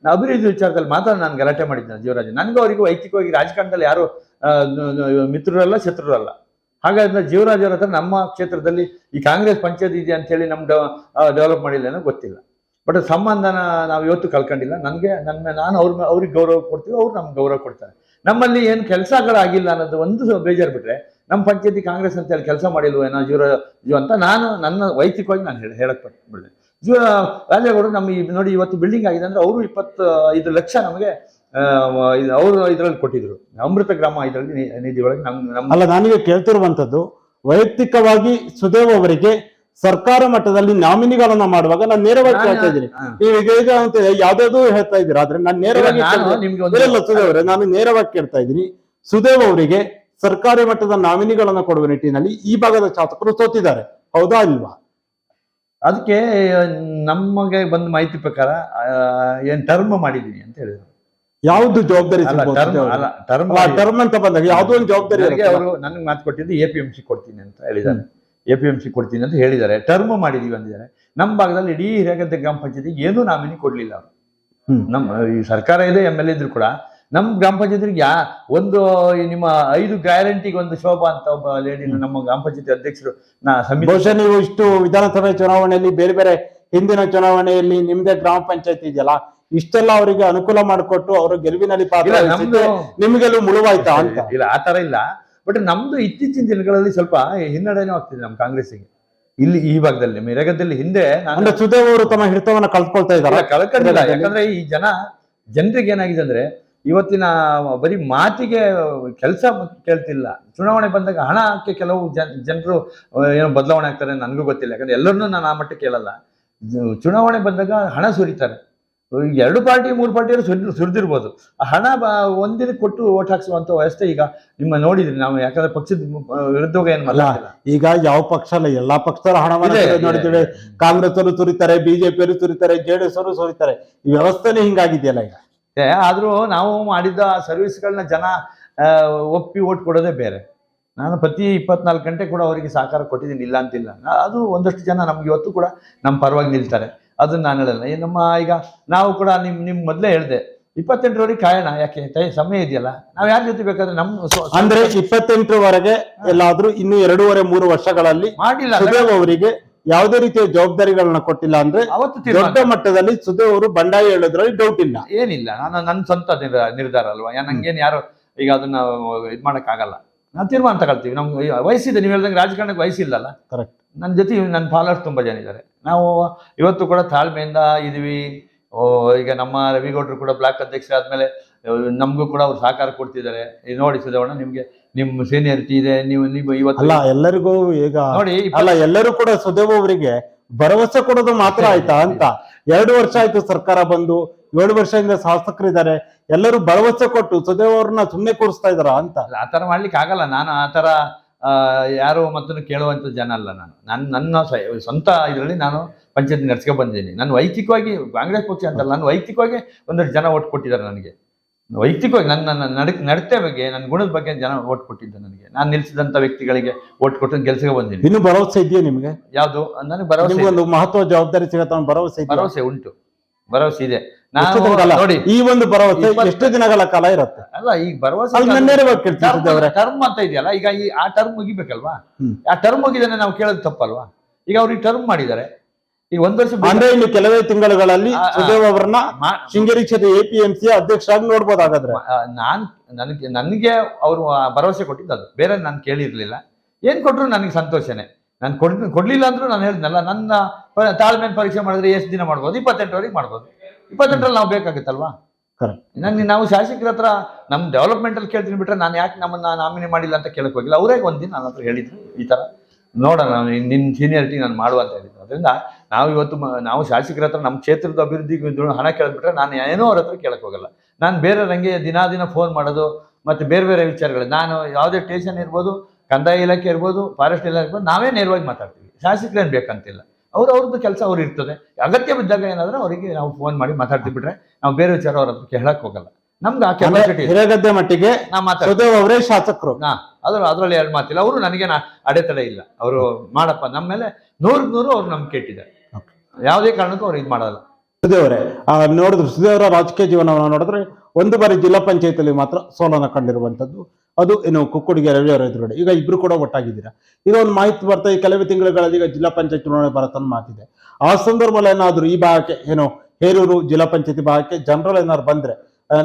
ನಾನು ಅಭಿವೃದ್ಧಿ ವಿಚಾರದಲ್ಲಿ ಮಾತ್ರ ನಾನು ಗಲಾಟೆ ಮಾಡಿದ್ದೇನೆ ಜೀವರಾಜ್. ನನಗೂ ಅವರಿಗೂ ವೈಯಕ್ತಿಕವಾಗಿ ರಾಜಕಾರಣದಲ್ಲಿ ಯಾರು ಮಿತ್ರರಲ್ಲ, ಶತ್ರುರಲ್ಲ. ಹಾಗಾದ್ರೆ ಜೀವರಾಜ್ ಅವರ ಹತ್ರ ನಮ್ಮ ಕ್ಷೇತ್ರದಲ್ಲಿ ಈ ಕಾಂಗ್ರೆಸ್ ಪಂಚಾಯತ್ ಇದೆ ಅಂತೇಳಿ ನಮ್ಮ ಡೆವಲಪ್ ಮಾಡಿಲ್ಲ ಅನ್ನೋ ಗೊತ್ತಿಲ್ಲ. ಬಟ್ ಸಂಬಂಧನ ನಾವು ಇವತ್ತು ಕಲ್ಕೊಂಡಿಲ್ಲ ನನಗೆ ನನ್ನ ನಾನು ಅವ್ರ ಅವ್ರಿಗೆ ಗೌರವ ಕೊಡ್ತೀವಿ, ಅವ್ರು ನಮ್ಗೆ ಗೌರವ ಕೊಡ್ತಾರೆ. ನಮ್ಮಲ್ಲಿ ಏನು ಕೆಲಸಗಳಾಗಿಲ್ಲ ಅನ್ನೋದು ಒಂದು ಬೇಜಾರು ಬಿಟ್ಟರೆ ನಮ್ಮ ಪಂಚಾಯತಿ ಕಾಂಗ್ರೆಸ್ ಅಂತ ಹೇಳಿ ಕೆಲಸ ಮಾಡಿಲ್ವ ಏನೋ ಜೀವ ಜೀವ ಅಂತ ನಾನು ನನ್ನ ವೈಯಕ್ತಿಕವಾಗಿ ನಾನು ಹೇಳಿ, ಹೇಳಕ್ ಬಿಡ್ದೆ. ಜೀವ ರಾಜೇಗೌಡರು ನಮ್ಮ ಈ ನೋಡಿ ಇವತ್ತು ಬಿಲ್ಡಿಂಗ್ ಆಗಿದೆ ಅಂದ್ರೆ ಅವರು ಇಪ್ಪತ್ತು ಐದು ಲಕ್ಷ ನಮಗೆ ಅವರು ಇದರಲ್ಲಿ ಕೊಟ್ಟಿದ್ರು. ಅಮೃತ ಗ್ರಾಮ ಇದರಲ್ಲಿ ನಿಧಿ ಒಳಗೆ ನಮ್ ನಮ್ಮ
ಅಲ್ಲ ನನಗೆ ಕೇಳ್ತಿರುವಂಥದ್ದು ವೈಯಕ್ತಿಕವಾಗಿ ಸುದೇವ್ ಅವರಿಗೆ ಸರ್ಕಾರ ಮಟ್ಟದಲ್ಲಿ ನಾಮಿನಿಗಳನ್ನ ಮಾಡುವಾಗ ನಾನು ನೇರವಾಗಿ ಕೇಳ್ತಾ ಇದ್ದೀನಿ. ನೀವು ಈಗ ಅಂತ ಯಾವ್ದಾದ್ರು ಹೇಳ್ತಾ ಇದ್ದೀರಾ? ಆದ್ರೆ ನಾನು ನೇರವಾಗಿ
ನಾನು
ಕೇಳ್ತಾ-
ನಿಮ್ಗೆ ಒಂದು-
ಸುದೇವ್ ಅವರೇ ನಾನು ನೇರವಾಗಿ ಕೇಳ್ತಾ ಇದ್ದೀನಿ. ಸುದೇವ್ ಅವರಿಗೆ ಸರ್ಕಾರಿ ಮಟ್ಟದ ನಾಮಿನಿಗಳನ್ನ ಕೊಡುವ ನಿಟ್ಟಿನಲ್ಲಿ ಈ ಭಾಗದ ಶಾಸಕರು ಸೋತಿದ್ದಾರೆ. ಹೌದಾ ಇಲ್ವಾ?
ಅದಕ್ಕೆ ನಮಗೆ ಬಂದ ಮಾಹಿತಿ ಪ್ರಕಾರ ಏನ್ ಟರ್ಮ್ ಮಾಡಿದೀನಿ ಅಂತ ಹೇಳಿದ್ರು.
ಯಾವ್ದು ಜವಾಬ್ದಾರಿ
ಟರ್ಮ್
ಅಂತ ಬಂದಾಗ ಯಾವ್ದೋ ಒಂದು ಜವಾಬ್ದಾರಿ.
ಅವರು ನನಗೆ ಮಾತು ಕೊಟ್ಟಿದ್ದು ಎ ಪಿ ಎಂ ಸಿ ಕೊಡ್ತೀನಿ ಅಂತ ಹೇಳಿದ್ದಾರೆ. ಎ ಪಿ ಎಂ ಸಿ ಕೊಡ್ತೀನಿ ಅಂತ ಹೇಳಿದ್ದಾರೆ. ಟರ್ಮ್ ಮಾಡಿದೀವಿ ಅಂದಿದ್ದಾರೆ. ನಮ್ಮ ಭಾಗದಲ್ಲಿ ಇಡೀ ಹಿರೇಗದ್ದೆ ಗ್ರಾಮ ಪಂಚಾಯತಿ ಏನೂ ನಾಮಿನಿ ಕೊಡ್ಲಿಲ್ಲ ಅವರು. ನಮ್ಮ ಈ ಸರ್ಕಾರ ಇದೆ ಎಂ ಎಲ್ ಇದ್ರು ಕೂಡ ನಮ್ಮ ಗ್ರಾಮ ಪಂಚಾಯತಿಗೆ ಯಾ ಒಂದು ನಿಮ್ಮ ಐದು ಗ್ಯಾರಂಟಿಗೆ ಒಂದು ಶೋಭಾ ಅಂತ ಒಬ್ಬ ಲೇಡಿ ನಮ್ಮ ಗ್ರಾಮ ಪಂಚಾಯತಿ ಅಧ್ಯಕ್ಷರು ನಾ
ಬಹುಶಃ ನೀವು ಇಷ್ಟು ವಿಧಾನಸಭೆ ಚುನಾವಣೆಯಲ್ಲಿ ಬೇರೆ ಬೇರೆ ಹಿಂದಿನ ಚುನಾವಣೆಯಲ್ಲಿ ನಿಮ್ದೇ ಗ್ರಾಮ ಪಂಚಾಯತಿ ಇದೆಯಲ್ಲ ಇಷ್ಟೆಲ್ಲ ಅವರಿಗೆ ಅನುಕೂಲ ಮಾಡಿಕೊಟ್ಟು ಅವರು ಗೆಲುವಿನಲ್ಲಿ ಪಾತ್ರ ನಿಮ್ಗೆಲ್ಲೂ ಮುಳುವಾಯ್ತಾ ಅಂತ?
ಇಲ್ಲ ಆ ತರ ಇಲ್ಲ. ಬಟ್ ನಮ್ದು ಇತ್ತೀಚಿನ ದಿನಗಳಲ್ಲಿ ಸ್ವಲ್ಪ ಹಿನ್ನಡೆನೂ ಆಗ್ತಿದೆ ನಮ್ಮ ಕಾಂಗ್ರೆಸ್ಸಿಗೆ. ಇಲ್ಲಿ ಈ ಭಾಗದಲ್ಲಿ ಮಿರಗದಲ್ಲಿ ಹಿಂದೆ ನಾನು
ಸುದೇವ್ ಅವರು ತಮ್ಮ ಹಿಡಿತವನ್ನ ಕಳ್ಕೊಳ್ತಾ ಇದ್ದಾರೆ.
ಕಳ್ಕೊಂಡಿಲ್ಲ. ಯಾಕಂದ್ರೆ ಈ ಜನ ಜನರಿಗೆ ಏನಾಗಿದೆ ಅಂದ್ರೆ ಇವತ್ತಿನ ಬರೀ ಮಾತಿಗೆ ಕೆಲಸ ಕೇಳ್ತಿಲ್ಲ. ಚುನಾವಣೆ ಬಂದಾಗ ಹಣಕ್ಕೆ ಕೆಲವು ಜನ ಜನರು ಏನೋ ಬದಲಾವಣೆ ಆಗ್ತಾರೆ ನನಗೂ ಗೊತ್ತಿಲ್ಲ. ಯಾಕಂದ್ರೆ ಎಲ್ಲರನ್ನೂ ನಾನು ಆ ಮಟ್ಟಕ್ಕೆ ಕೇಳಲ್ಲ. ಚುನಾವಣೆ ಬಂದಾಗ ಹಣ ಸುರಿತಾರೆ. ಎರಡು ಪಾರ್ಟಿ ಮೂರು ಪಾರ್ಟಿಯವರು ಸುರಿದು ಸುರಿದಿರ್ಬೋದು. ಹಣ ಒಂದಿನ ಕೊಟ್ಟು ಓಟ್ ಹಾಕ್ಸುವಂತ ವ್ಯವಸ್ಥೆ ಈಗ ನಿಮ್ಮ ನೋಡಿದ್ರಿ ನಾವು ಯಾಕಂದ್ರೆ ಪಕ್ಷದ ವಿರುದ್ಧ ಏನ್ ಮಲ್ಲ
ಈಗ ಯಾವ ಪಕ್ಷ ಅಲ್ಲ ಎಲ್ಲಾ ಪಕ್ಷದ ಹಣವನ್ನು
ನೋಡಿದ್ರೆ
ಕಾಂಗ್ರೆಸ್ ನೋಡಿದ್ದೇವೆ.
ತುರಿತಾರೆ
ಕಾಂಗ್ರೆಸ್ ಅವರು ತುರಿತಾರೆ ಬಿಜೆಪಿಯವರು ಸುರಿತಾರೆ ಜೆಡಿಎಸ್ ಅವರು ಸುರಿತಾರೆ. ಈ ವ್ಯವಸ್ಥೆನೇ ಹಿಂಗಾಗಿದೆಯಲ್ಲ ಈಗ.
ಏ, ಆದ್ರೂ ನಾವು ಮಾಡಿದ ಸರ್ವಿಸ್ಗಳನ್ನ ಜನ ಒಪ್ಪಿ ಓಟ್ ಕೊಡೋದೇ ಬೇರೆ. ನಾನು ಪ್ರತಿ ಇಪ್ಪತ್ನಾಲ್ಕು ಗಂಟೆ ಕೂಡ ಅವರಿಗೆ ಸಹಕಾರ ಕೊಟ್ಟಿದ್ದೀನಿ ಇಲ್ಲ ಅಂತಿಲ್ಲ. ಅದು ಒಂದಷ್ಟು ಜನ ನಮ್ಗೆ ಇವತ್ತು ಕೂಡ ನಮ್ಮ ಪರವಾಗಿ ನಿಲ್ತಾರೆ. ಅದನ್ನ ನಾನು ಹೇಳಲ್ಲ. ನಮ್ಮ ಈಗ ನಾವು ಕೂಡ ನಿಮ್ ನಿಮ್ ಮೊದಲೇ ಹೇಳಿದೆ ಇಪ್ಪತ್ತೆಂಟರವರೆಗೆ ಕಾಯೋಣ ಯಾಕೆ? ಸಮಯ ಇದೆಯಲ್ಲ. ನಾವು ಯಾರ ಜೊತೆ ಬೇಕಾದ್ರೆ ನಮ್ಮ
ಅಂದ್ರೆ ಇಪ್ಪತ್ತೆಂಟರವರೆಗೆ ಎಲ್ಲಾದ್ರೂ ಇನ್ನು ಎರಡೂವರೆ ಮೂರು ವರ್ಷಗಳಲ್ಲಿ
ಮಾಡಿಲ್ಲ.
ಸುದೇವ್ ಅವರಿಗೆ ಯಾವುದೇ ರೀತಿಯ ಜವಾಬ್ದಾರಿಗಳನ್ನ ಕೊಟ್ಟಿಲ್ಲ ಅಂದ್ರೆ ದೊಡ್ಡ ಮಟ್ಟದಲ್ಲಿ ಸುದೇವ್ ಅವರು ಬಂಡಾಯ ಹೇಳೋದ್ರಲ್ಲಿ ಡೌಟ್ ಇಲ್ಲ.
ಏನಿಲ್ಲ. ನಾನು ನನ್ನ ಸ್ವಂತ ನಿರ್- ನಿರ್ಧಾರ ಅಲ್ವಾ? ನಂಗೆ ನಂಗೇನು ಯಾರು ಈಗ ಅದನ್ನ ಇದು ಆಗಲ್ಲ ನಾವು ತೀರ್ಮಾನ ತಗೊಳ್ತೀವಿ. ನಮ್ಗೆ ವಯಸ್ಸಿದೆ. ನೀವು ಹೇಳ್ದಂಗೆ ರಾಜಕಾರಣಕ್ಕೆ ವಯಸ್ಸಿಲ್ಲಲ್ಲ.
Correct.
ನನ್ನ ಜೊತೆ ನನ್ನ ಫಾಲೋವರ್ಸ್ ತುಂಬಾ ಜನ ಇದ್ದಾರೆ ನಾವು ಇವತ್ತು ಕೂಡ ತಾಳ್ಮೆಯಿಂದ ಇದೀವಿ ಓ, ಈಗ ನಮ್ಮ ರವಿಗೌಡರು ಕೂಡ ಬ್ಲಾಕ್ ಅಧ್ಯಕ್ಷ ಆದಮೇಲೆ ನಮಗೂ ಕೂಡ ಅವ್ರು ಸಹಕಾರ ಕೊಡ್ತಿದ್ದಾರೆ. ನೋಡಿ ಸುಧಾವಣ ನಿಮ್ಗೆ ನಿಮ್ಮ ಸೀನಿಯರಿಟಿ ಇದೆ ನೀವು ನೀವು ಇವತ್ತು
ಅಲ್ಲ ಎಲ್ಲರಿಗೂ ಈಗ
ನೋಡಿ
ಅಲ್ಲ ಎಲ್ಲರೂ ಕೂಡ ಸುದೇವ್ ಅವರಿಗೆ ಭರವಸೆ ಕೊಡೋದು ಮಾತ್ರ ಆಯ್ತಾ ಅಂತ. ಎರಡು ವರ್ಷ ಆಯ್ತು ಸರ್ಕಾರ ಬಂದು ಏಳು ವರ್ಷದಿಂದ ಶಾಸಕರಿದ್ದಾರೆ ಎಲ್ಲರೂ ಭರವಸೆ ಕೊಟ್ಟು ಸುದೇವ್ ಅವ್ರನ್ನ ಸುಮ್ಮನೆ ಕೂರಿಸ್ತಾ ಇದಾರ ಅಂತ?
ಆತರ ಮಾಡ್ಲಿಕ್ಕೆ ಆಗಲ್ಲ ನಾನು ಆ ಥರ ಆ, ಯಾರು ಮತ್ತನ್ನು ಕೇಳುವಂಥ ಜನ ಅಲ್ಲ ನಾನು. ನನ್ನ ನನ್ನ ಸ್ವ- ಸ್ವಂತ ಇದರಲ್ಲಿ ನಾನು ಪಂಚಾಯತ್ ನಡ್ಸ್ಕೊಂಡ್ ಬಂದಿದ್ದೀನಿ. ನಾನು ವೈಯಕ್ತಿಕವಾಗಿ ಕಾಂಗ್ರೆಸ್ ಪಕ್ಷ ಅಂತಲ್ಲ ನಾನು ವೈಯಕ್ತಿಕವಾಗಿ ಒಂದಷ್ಟು ಜನ ಓಟ್ ಕೊಟ್ಟಿದ್ದಾರೆ ನನಗೆ. ವೈಯಕ್ತಿಕವಾಗಿ ನನ್ನ ನನ್ನ ನಡಕ್ ನಡತೆ ಬಗ್ಗೆ ನನ್ನ ಗುಣದ ಬಗ್ಗೆ ಜನ ಓಟ್ ಕೊಟ್ಟಿದ್ದೆ ನನಗೆ. ನಾನು ನಿಲ್ಸಿದಂಥ ವ್ಯಕ್ತಿಗಳಿಗೆ ಓಟ್ ಕೊಟ್ಟು ಗೆಲ್ಸಕ್ಕೆ ಬಂದಿದ್ದೀನಿ.
ಇನ್ನು ಭರವಸೆ ಇದೆಯಾ ನಿಮಗೆ?
ಯಾವುದು? ನನಗೆ ಭರವಸೆ
ಮಹತ್ವ ಜವಾಬ್ದಾರಿ ಸಿಗತ್ತೆ ಭರವಸೆ
ಭರವಸೆ ಉಂಟು. ಭರವಸೆ ಇದೆ? ನೋಡಿ
ಈ ಒಂದು ಭರವಸೆ ಎಷ್ಟು ದಿನಗಳ ಕಾಲ ಇರುತ್ತೆ?
ಅಲ್ಲ ಈ ಭರವಸೆ ಟರ್ಮ್ ಅಂತ ಇದೆಯಲ್ಲ ಈಗ ಈ ಆ ಟರ್ಮ್ ಮುಗಿಬೇಕಲ್ವಾ. ಆ ಟರ್ಮ್ ಮುಗಿದಾನೆ ನಾವು ಕೇಳೋದು ತಪ್ಪಲ್ವಾ? ಈಗ ಅವ್ರಿಗೆ ಟರ್ಮ್ ಮಾಡಿದ್ದಾರೆ. ಈಗ ಒಂದ್ ವರ್ಷ.
ಅಂದ್ರೆ ಇನ್ನು ಕೆಲವೇ ತಿಂಗಳುಗಳಲ್ಲಿ. ಸುದೇವ್ ಅವರನ್ನ ಶೃಂಗೇರಿ ಕ್ಷೇತ್ರ ಎಪಿಎಂಸಿ ಅಧ್ಯಕ್ಷರಾಗಿ ನೋಡ್ಬೋದಾಗಾದ್ರೆ.
ನಾನ್ ನನಗೆ ನನಗೆ ಅವರು ಭರವಸೆ ಕೊಟ್ಟಿದ್ದು ಅದು. ಬೇರೆ ನಾನು ಕೇಳಿರ್ಲಿಲ್ಲ. ಏನ್ ಕೊಟ್ರು ನನಗೆ ಸಂತೋಷನೇ. ನಾನು ಕೊಡ್ ಕೊಡ್ಲಿಲ್ಲ ಅಂದ್ರೂ ನಾನು ಹೇಳಿದ್ನಲ್ಲ ನನ್ನ ತಾಳ್ಮೆನ ಪರೀಕ್ಷೆ ಮಾಡಿದ್ರೆ ಎಷ್ಟು ದಿನ ಮಾಡ್ಬೋದು? ಇಪ್ಪತ್ತೆಂಟರವರೆಗೆ ಮಾಡ್ಬೋದು. ಇಪ್ಪತ್ತೆಂಟರಲ್ಲಿ ನಾವು ಬೇಕಾಗುತ್ತಲ್ವಾ?
ಕರೆಕ್ಟ್
ನಂಗೆ ನಾವು ಶಾಸಕರ ಹತ್ರ ನಮ್ಮ ಡೆವಲಪ್ಮೆಂಟಲ್ಲಿ ಕೇಳ್ತೀನಿ ಬಿಟ್ರೆ ನಾನು ಯಾಕೆ ನಮ್ಮನ್ನು ನಾಮಿನಿ ಮಾಡಿಲ್ಲ ಅಂತ ಕೇಳಕ್ಕೆ ಹೋಗಿಲ್ಲ. ಅವರೇ ಒಂದಿನ ನನ್ನ ಹತ್ರ ಹೇಳಿದ್ರು ಈ ತರ. ನೋಡೋಣ ನಿನ್ನ ಸೀನಿಯರಿಟಿ ನಾನು ಮಾಡುವ ಅಂತ ಹೇಳಿದ್ರು. ಅದರಿಂದ ನಾವು ಇವತ್ತು ನಾವು ಶಾಸಕರ ಹತ್ರ ನಮ್ಮ ಕ್ಷೇತ್ರದ ಅಭಿವೃದ್ಧಿಗೆ ಹಣ ಕೇಳಿಬಿಟ್ರೆ ನಾನು ಏನೋ ಅವ್ರ ಹತ್ರ ಕೇಳಕ್ ಹೋಗಲ್ಲ. ನಾನು ಬೇರೆ ನನಗೆ ದಿನಾ ದಿನ ಫೋನ್ ಮಾಡೋದು ಮತ್ತೆ ಬೇರೆ ಬೇರೆ ವಿಚಾರಗಳು. ನಾನು ಯಾವುದೇ ಸ್ಟೇಷನ್ ಇರ್ಬೋದು ಕಂದಾಯ ಇಲಾಖೆ ಇರ್ಬೋದು ಫಾರೆಸ್ಟ್ ಇಲಾಖೆ ಇರ್ಬೋದು ನಾವೇ ನೇರವಾಗಿ ಮಾತಾಡ್ತೀವಿ. ಶಾಸಕರೇನು ಬೇಕಂತಿಲ್ಲ. ಅವ್ರು ಅವ್ರದ್ದು ಕೆಲಸ ಅವ್ರು ಇರ್ತದೆ. ಅಗತ್ಯ ಬಿದ್ದಾಗ ಏನಾದ್ರೆ ಅವರಿಗೆ ನಾವು ಫೋನ್ ಮಾಡಿ ಮಾತಾಡ್ತೀವಿ ಬಿಟ್ರೆ ನಾವು ಬೇರೆ ವಿಚಾರ ಅವ್ರ ಹತ್ರ ಕೇಳಕ್ ಹೋಗಲ್ಲ. ನಮ್ಗೆ ಆ ಕೆಪಾಸಿಟಿ
ಹಿರೇಗದ್ದೆ ಮಟ್ಟಿಗೆ ಅವರೇ ಶಾಸಕರು.
ಅದ್ರ ಅದ್ರಲ್ಲಿ ಎರಡು ಮಾತಿಲ್ಲ. ಅವರು ನನಗೆ ಅಡೆತಡೆ ಇಲ್ಲ. ಅವರು ಮಾಡಪ್ಪ. ನಮ್ಮ ಮೇಲೆ ನೂರಕ್ಕೆ ನೂರು ಅವ್ರು ನಮ್ಗೆ ಇಟ್ಟಿದ್ದಾರೆ ಯಾವುದೇ ಕಾರಣಕ್ಕೂ ಅವ್ರು ಇದು ಮಾಡಲ್ಲ.
ಸುದೇವ್ರೆ ನೋಡಿದ್ರೆ ಸುದೇವರ ರಾಜಕೀಯ ಜೀವನವನ್ನು ನೋಡಿದ್ರೆ ಒಂದು ಬಾರಿ ಜಿಲ್ಲಾ ಪಂಚಾಯತಿಯಲ್ಲಿ ಮಾತ್ರ ಸೋಲನ ಕಂಡಿರುವಂತದ್ದು ಅದು ಏನು ಕುಕ್ಕುಡಿಗೆ ರವಿ ಅವರ ಎದುರುಗಡೆ. ಈಗ ಇಬ್ರು ಕೂಡ ಒಟ್ಟಾಗಿದ್ದೀರಾ? ಈಗ ಒಂದು ಮಾಹಿತಿ ಬರ್ತಾ ಈ ಕೆಲವೇ ತಿಂಗಳುಗಳಲ್ಲಿ ಈಗ ಜಿಲ್ಲಾ ಪಂಚಾಯತ್ ಚುನಾವಣೆ ಬರತ್ತನ್ನ ಮಾತಿದೆ. ಆ ಸಂದರ್ಭದಲ್ಲಿ ಏನಾದ್ರು ಈ ಭಾಗಕ್ಕೆ ಏನು ಹೇರೂರು ಜಿಲ್ಲಾ ಪಂಚಾಯತಿ ಭಾಗಕ್ಕೆ ಜನರಲ್ ಏನಾದ್ರು ಬಂದ್ರೆ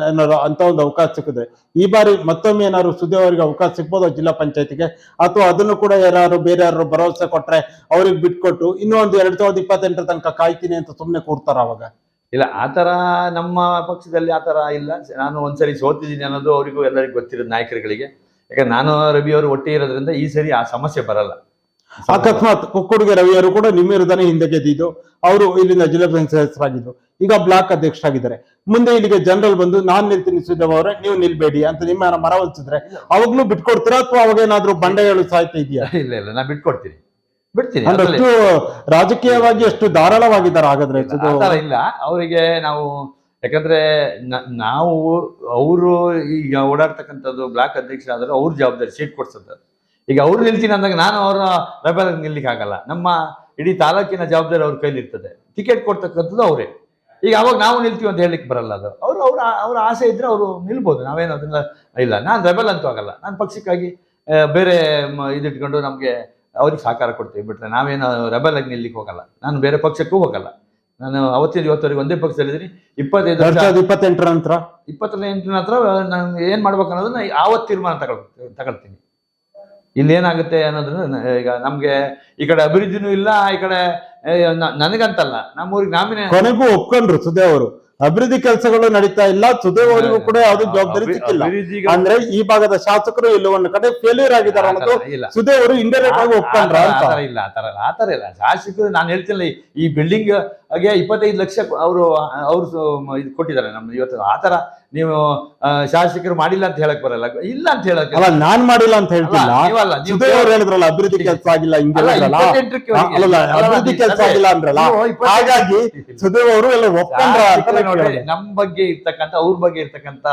ಏನಾದ್ರು ಅಂತ ಒಂದು ಅವಕಾಶ ಸಿಕ್ಕಿದ್ರೆ, ಈ ಬಾರಿ ಮತ್ತೊಮ್ಮೆ ಏನಾದ್ರು ಸುದ್ದಿ ಅವರಿಗೆ ಅವಕಾಶ ಸಿಗ್ಬೋದು ಜಿಲ್ಲಾ ಪಂಚಾಯತಿಗೆ? ಅಥವಾ ಅದನ್ನು ಕೂಡ ಯಾರು ಬೇರೆ ಯಾರು ಭರವಸೆ ಕೊಟ್ರೆ ಅವ್ರಿಗೆ ಬಿಟ್ಕೊಟ್ಟು ಇನ್ನೂ ಒಂದು ಎರಡ್ ಸಾವಿರದ ಇಪ್ಪತ್ತೆಂಟರ ತನಕ ಕಾಯ್ತೀನಿ ಅಂತ ಸುಮ್ಮನೆ ಕೂರ್ತಾರ ಅವಾಗ?
ಇಲ್ಲ ಆ ಥರ ನಮ್ಮ ಪಕ್ಷದಲ್ಲಿ ಆ ಥರ ಇಲ್ಲ. ನಾನು ಒಂದ್ಸರಿ ಸೋತಿದ್ದೀನಿ ಅನ್ನೋದು ಅವರಿಗೂ ಎಲ್ಲರಿಗೂ ಗೊತ್ತಿರೋದು ನಾಯಕರುಗಳಿಗೆ. ಯಾಕಂದ್ರೆ ನಾನು ರವಿ ಅವರು ಒಟ್ಟೆ ಇರೋದ್ರಿಂದ ಈ ಸರಿ ಆ ಸಮಸ್ಯೆ ಬರಲ್ಲ.
ಅಕಸ್ಮಾತ್ ಕುಕ್ಕುಡುಗೆ ರವಿಯವರು ಕೂಡ ನಿಮ್ಮ ವಿರುದ್ಧನೇ ಹಿಂದೆ ಗೆದ್ದಿದ್ದು ಅವರು ಇಲ್ಲಿಂದ ಜಿಲ್ಲಾ ಪಂಚಾಯತ್ ಸದಸ್ಯರಾಗಿದ್ದು. ಈಗ ಬ್ಲಾಕ್ ಅಧ್ಯಕ್ಷರಾಗಿದ್ದಾರೆ. ಮುಂದೆ ಇಲ್ಲಿಗೆ ಜನರಲ್ ಬಂದು ನಾನ್ ನಿಲ್ತೀನಿ ಸುದೇವ್ ಅವರೇ ನೀವು ನಿಲ್ಬೇಡಿ ಅಂತ ನಿಮ್ಮ ಮನವೊಲಿಸಿದ್ರೆ ಅವಾಗ್ಲೂ ಬಿಟ್ಕೊಡ್ತೀರಾ ಅಥವಾ ಅವಾಗ ಏನಾದ್ರು ಬಂಡೆಗಳು ಸಾಹಿತ್ಯ ಇದೆಯಾ?
ಇಲ್ಲ ಇಲ್ಲ ನಾ ಬಿಟ್ಕೊಡ್ತೀನಿ. ಬಿಡ್ತೀನಿ
ಅಷ್ಟು ರಾಜಕೀಯವಾಗಿ ಅಷ್ಟು ಧಾರಾಳವಾಗಿದ್ದಾರೆ ಹಾಗಾದ್ರೆ.
ಇಲ್ಲ ಅವರಿಗೆ ನಾವು ಯಾಕಂದ್ರೆ ನಾವು ಅವರು ಈಗ ಓಡಾಡ್ತಕ್ಕಂಥದ್ದು ಬ್ಲಾಕ್ ಅಧ್ಯಕ್ಷರಾದ್ರೆ ಅವ್ರ ಜವಾಬ್ದಾರಿ ಸೀಟ್ ಕೊಡ್ಸದ್ದು ಈಗ ಅವ್ರು ನಿಲ್ತೀನಿ ಅಂದಾಗ ನಾನು ಅವರ ರೆಬಲ್ ನಿಲ್ಲಿಕ್ಕೆ ಆಗಲ್ಲ ನಮ್ಮ ಇಡೀ ತಾಲೂಕಿನ ಜವಾಬ್ದಾರಿ ಅವ್ರ ಕೈಲಿ ಇರ್ತದೆ ಟಿಕೆಟ್ ಕೊಡ್ತಕ್ಕಂಥದ್ದು ಅವರೇ. ಈಗ ಅವಾಗ ನಾವು ನಿಲ್ತೀವಿ ಅಂತ ಹೇಳಲಿಕ್ಕೆ ಬರಲ್ಲ ಅದು. ಅವ್ರು ಅವ್ರ ಅವ್ರ ಆಸೆ ಇದ್ರೆ ಅವರು ನಿಲ್ಬೋದು. ನಾವೇನು ಅದನ್ನ ಇಲ್ಲ. ನಾನು ರೆಬಲ್ ಅಂತೂ ಆಗಲ್ಲ. ನಾನು ಪಕ್ಷಕ್ಕಾಗಿ ಬೇರೆ ಇದಿಟ್ಕೊಂಡು ನಮಗೆ ಅವ್ರಿಗೆ ಸಹಕಾರ ಕೊಡ್ತೀವಿ. ಬಿಟ್ರೆ ನಾವೇನು ರಬಲ್ ಆಗಿ ನಿಲ್ಲಿಕ್ಕೆ ಹೋಗಲ್ಲ. ನಾನು ಬೇರೆ ಪಕ್ಷಕ್ಕೂ ಹೋಗಲ್ಲ. ನಾನು ಅವತ್ತಿನ ಇವತ್ತವರೆಗೆ ಒಂದೇ ಪಕ್ಷದಲ್ಲಿದ್ದೀನಿ. ಇಪ್ಪತ್ತೈದು ವರ್ಷ
ಇಪ್ಪತ್ತೆಂಟರ ನಂತರ?
ಇಪ್ಪತ್ತರ ಎಂಟರ ನಂತರ ನಾನು ಏನು ಮಾಡ್ಬೇಕು ಅನ್ನೋದನ್ನ ಆವತ್ತು ತೀರ್ಮಾನ ತಗೊಳ್ ತಗೊಳ್ತೀನಿ. ಇಲ್ಲಿ ಏನಾಗುತ್ತೆ ಅನ್ನೋದನ್ನ ಈಗ ನಮಗೆ ಈ ಕಡೆ ಅಭಿವೃದ್ಧಿನೂ ಇಲ್ಲ ಈ ಕಡೆ ನನಗಂತಲ್ಲ. ನಮ್ಮೂರಿಗೆ ನಾಮಿನೇ
ಕೊನೆಗೂ ಒಪ್ಕೊಂಡ್ರು ಸುದೇವರು ಅವರು. ಅಭಿವೃದ್ಧಿ ಕೆಲಸಗಳು ನಡೀತಾ ಇಲ್ಲ. ತುದೇವರಿಗೂ ಅವರಿಗೂ ಕೂಡ ಯಾವುದೇ ಜವಾಬ್ದಾರಿ ಸಿಕ್ಕಿಲ್ಲ. ಅಂದ್ರೆ ಈ ಭಾಗದ ಶಾಸಕರು ಎಲ್ಲೋ ಒಂದು ಕಡೆ ಫೇಲ್ಯೂರ್ ಆಗಿದ್ದಾರೆ ಅನ್ನೋದು
ಸುದೇವರು ಇಲ್ಲ.
ಇಂಡೈರೆಕ್ಟ್ ಆಗಿ ಒಪ್ಕೊಂಡ್ರ ಅಂತ.
ಇಲ್ಲ ಆತರ ಇಲ್ಲ ಆ ಥರ ಇಲ್ಲ. ಶಾಸಕರು ನಾನು ಹೇಳ್ತಿಲ್ಲ ಈ- ಬಿಲ್ಡಿಂಗ್ಗೆ ಇಪ್ಪತ್ತೈದು ಲಕ್ಷ ಅವರು ಅವರು ಇದು ಕೊಟ್ಟಿದ್ದಾರೆ ನಮ್ಮ ಇವತ್ತು. ಆತರ ನೀವು ಶಾಸಕರು ಮಾಡಿಲ್ಲ ಅಂತ ಹೇಳಕ್ ಬರಲ್ಲ. ಇಲ್ಲ ಅಂತ ಹೇಳಕ್
ಅಲ್ಲ ನಾನ್ ಮಾಡಿಲ್ಲ ಅಂತ ಹೇಳ್ತಿಲ್ಲ. ಅವ್ರು ಹೇಳಿದ್ರಲ್ಲ ಅಭಿವೃದ್ಧಿ ಕೆಲಸ ಆಗಿಲ್ಲ ಅಭಿವೃದ್ಧಿ ಕೆಲಸ ಆಗಿಲ್ಲ ಅಂದ್ರಲ್ಲ? ಹಾಗಾಗಿ ಸುದೇವ್ ಅವರು ಎಲ್ಲ ಒಪ್ಕೊಂಡ್ರ
ನೋಡ್ರಿ, ನಮ್ ಬಗ್ಗೆ ಇರ್ತಕ್ಕಂಥ ಅವ್ರ ಬಗ್ಗೆ ಇರ್ತಕ್ಕಂಥ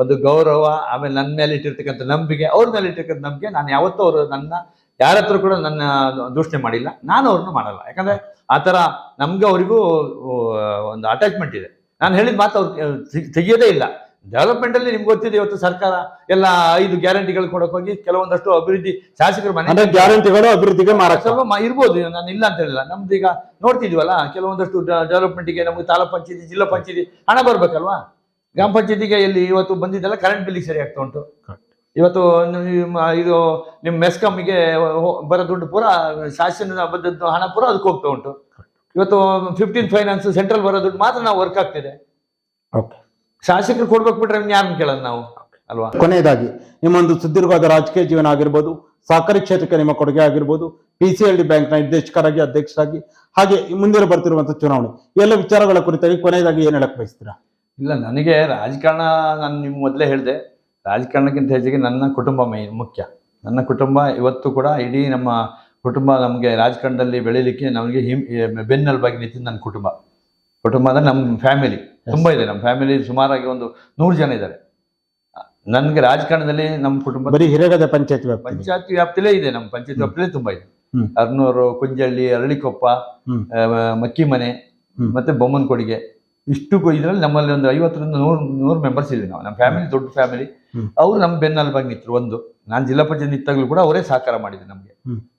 ಒಂದು ಗೌರವ ಆಮೇಲೆ ನನ್ನ ಮೇಲೆ ಇಟ್ಟಿರ್ತಕ್ಕಂಥ ನಂಬಿಕೆ ಅವ್ರ ಮೇಲೆ ಇಟ್ಟಿರ್ತಕ್ಕಂಥ ನಂಬಿಕೆ ನಾನು ಯಾವತ್ತೂ ಅವರು ನನ್ನ ಯಾರತ್ರ ಕೂಡ ನನ್ನ ದೂಷಣೆ ಮಾಡಿಲ್ಲ. ನಾನು ಅವ್ರನ್ನ ಮಾಡಲ್ಲ. ಯಾಕಂದ್ರೆ ಆ ಥರ ನಮ್ಗೆ ಅವರಿಗೂ ಒಂದು ಅಟ್ಯಾಚ್ಮೆಂಟ್ ಇದೆ. ನಾನು ಹೇಳಿದ ಮಾತು ಅವ್ರು ತೆಗಿಯೋದೇ ಇಲ್ಲ. ಡೆವಲಪ್ಮೆಂಟ್ ಅಲ್ಲಿ ನಿಮ್ಗೆ ಗೊತ್ತಿದೆ ಇವತ್ತು ಸರ್ಕಾರ ಎಲ್ಲ ಐದು ಗ್ಯಾರಂಟಿಗಳು ಕೊಡಕ್ಕೆ ಹೋಗಿ ಕೆಲವೊಂದಷ್ಟು ಅಭಿವೃದ್ಧಿ ಶಾಸಕರು ಮನೆ
ಗ್ಯಾರಂಟಿಗಳು ಅಭಿವೃದ್ಧಿಗೆ
ಸ್ವಲ್ಪ ಇರ್ಬೋದು ನಾನು ಇಲ್ಲ ಅಂತ ಹೇಳಿಲ್ಲ. ನಮ್ದು ಈಗ ನೋಡ್ತಿದ್ವಲ್ಲ ಕೆಲವೊಂದಷ್ಟು ಡೆವಲಪ್ಮೆಂಟ್ಗೆ ನಮ್ಗೆ ತಾಲೂಕ್ ಪಂಚಾಯತಿ ಜಿಲ್ಲಾ ಪಂಚಾಯತಿ ಹಣ ಬರ್ಬೇಕಲ್ವಾ? ಗ್ರಾಮ ಪಂಚಾಯತಿಗೆ ಇಲ್ಲಿ ಇವತ್ತು ಬಂದಿದ್ದೆಲ್ಲ ಕರೆಂಟ್ ಬಿಲ್ಲಿಗೆ ಸರಿ ಆಗ್ತಾ ಉಂಟು. ಇವತ್ತು ಇದು ನಿಮ್ಮ ಮೆಸ್ಕಾಮಿಗೆ ಬರೋ ದುಡ್ಡು ಪೂರ ಶಾಸನ ಬಂದದ್ದು ಹಣ ಪೂರ ಅದಕ್ಕೆ ಹೋಗ್ತಾ ಉಂಟು. ಇವತ್ತು ಫಿಫ್ಟೀನ್ ಫೈನಾನ್ಸ್ ಸೆಂಟ್ರಲ್ ಬರೋ ದುಡ್ಡು ಮಾತ್ರ ನಾವು ವರ್ಕ್ ಆಗ್ತಿದೆ.
ಓಕೆ
ಶಾಸಕರು ಕೊಡ್ಬೇಕು ಬಿಟ್ರೆ ಯಾರನ್ನ ಕೇಳೋದು ನಾವು? ಅಲ್ವಾ?
ಕೊನೆಯದಾಗಿ ನಿಮ್ಮೊಂದು ಸುದೀರ್ಘವಾದ ರಾಜಕೀಯ ಜೀವನ ಆಗಿರ್ಬೋದು ಸಹಕಾರಿ ಕ್ಷೇತ್ರಕ್ಕೆ ನಿಮ್ಮ ಕೊಡುಗೆ ಆಗಿರ್ಬೋದು ಪಿ ಸಿ ಎಲ್ ಡಿ ಬ್ಯಾಂಕ್ನ ನಿರ್ದೇಶಕರಾಗಿ ಅಧ್ಯಕ್ಷರಾಗಿ ಹಾಗೆ ಮುಂದೆ ಬರ್ತಿರುವಂತಹ ಚುನಾವಣೆ. ಎಲ್ಲ ವಿಚಾರಗಳ ಕುರಿತಾಗಿ ಕೊನೆಯದಾಗಿ ಏನ್ ಹೇಳಕ್ ಬಯಸ್ತೀರಾ?
ಇಲ್ಲ ನನಗೆ ರಾಜಕಾರಣ ನಾನು ನಿಮ್ ಮೊದಲೇ ಹೇಳಿದೆ. ರಾಜಕಾರಣಕ್ಕಿಂತ ಹೆಚ್ಚಿಗೆ ನನ್ನ ಕುಟುಂಬ ಮೈ ಮುಖ್ಯ. ನನ್ನ ಕುಟುಂಬ ಇವತ್ತು ಕೂಡ ಇಡೀ ನಮ್ಮ ಕುಟುಂಬ ನಮಗೆ ರಾಜಕಾರಣದಲ್ಲಿ ಬೆಳೀಲಿಕ್ಕೆ ನಮಗೆ ಹಿಮ್ ಬೆನ್ನೆಲುಬಾಗಿ ನಿಂತಿದ್ದು ನನ್ನ ಕುಟುಂಬ. ಕುಟುಂಬ ಅಂದರೆ ನಮ್ಮ ಫ್ಯಾಮಿಲಿ ತುಂಬ ಇದೆ ನಮ್ಮ ಫ್ಯಾಮಿಲಿ ಸುಮಾರಾಗಿ ಒಂದು ನೂರು ಜನ ಇದ್ದಾರೆ. ನನಗೆ ರಾಜಕಾರಣದಲ್ಲಿ ನಮ್ಮ ಕುಟುಂಬ
ಬರೀ ಹಿರೇಗದ ಪಂಚಾಯತ್ ವ್ಯಾಪ್ತಿ
ಪಂಚಾಯತ್ ವ್ಯಾಪ್ತಿಲೇ ಇದೆ ನಮ್ಮ ಪಂಚಾಯತ್ ವ್ಯಾಪ್ತಿಲೇ ತುಂಬಾ ಇದೆ. ಅರ್ನೂರು ಕುಂಜಳ್ಳಿ ಅರಳಿಕೊಪ್ಪ
ಹ್ಮ್.
ಮನೆ ಮಕ್ಕಿಮನೆ ಮತ್ತೆ ಬೊಮ್ಮನ್ ಕೊಡಿಗೆ ಇಷ್ಟು ಇದರಲ್ಲಿ ನಮ್ಮಲ್ಲಿ ಒಂದು ಐವತ್ತರಿಂದ ನೂರು ನೂರು ಮೆಂಬರ್ಸ್ ಇದ್ವಿ ನಾವು. ನಮ್ಮ ಫ್ಯಾಮಿಲಿ ದೊಡ್ಡ ಫ್ಯಾಮಿಲಿ. ಅವರು ನಮ್ಮ ಬೆನ್ನೆಲುಬಾಗಿ ನಿಂತರು ಒಂದು. ನಾನು ಜಿಲ್ಲಾ ಪಂಚಾಯತ್ ನಿಂತಾಗಲೂ ಕೂಡ ಅವರೇ ಸಹಕಾರ ಮಾಡಿದ್ರು ನಮಗೆ.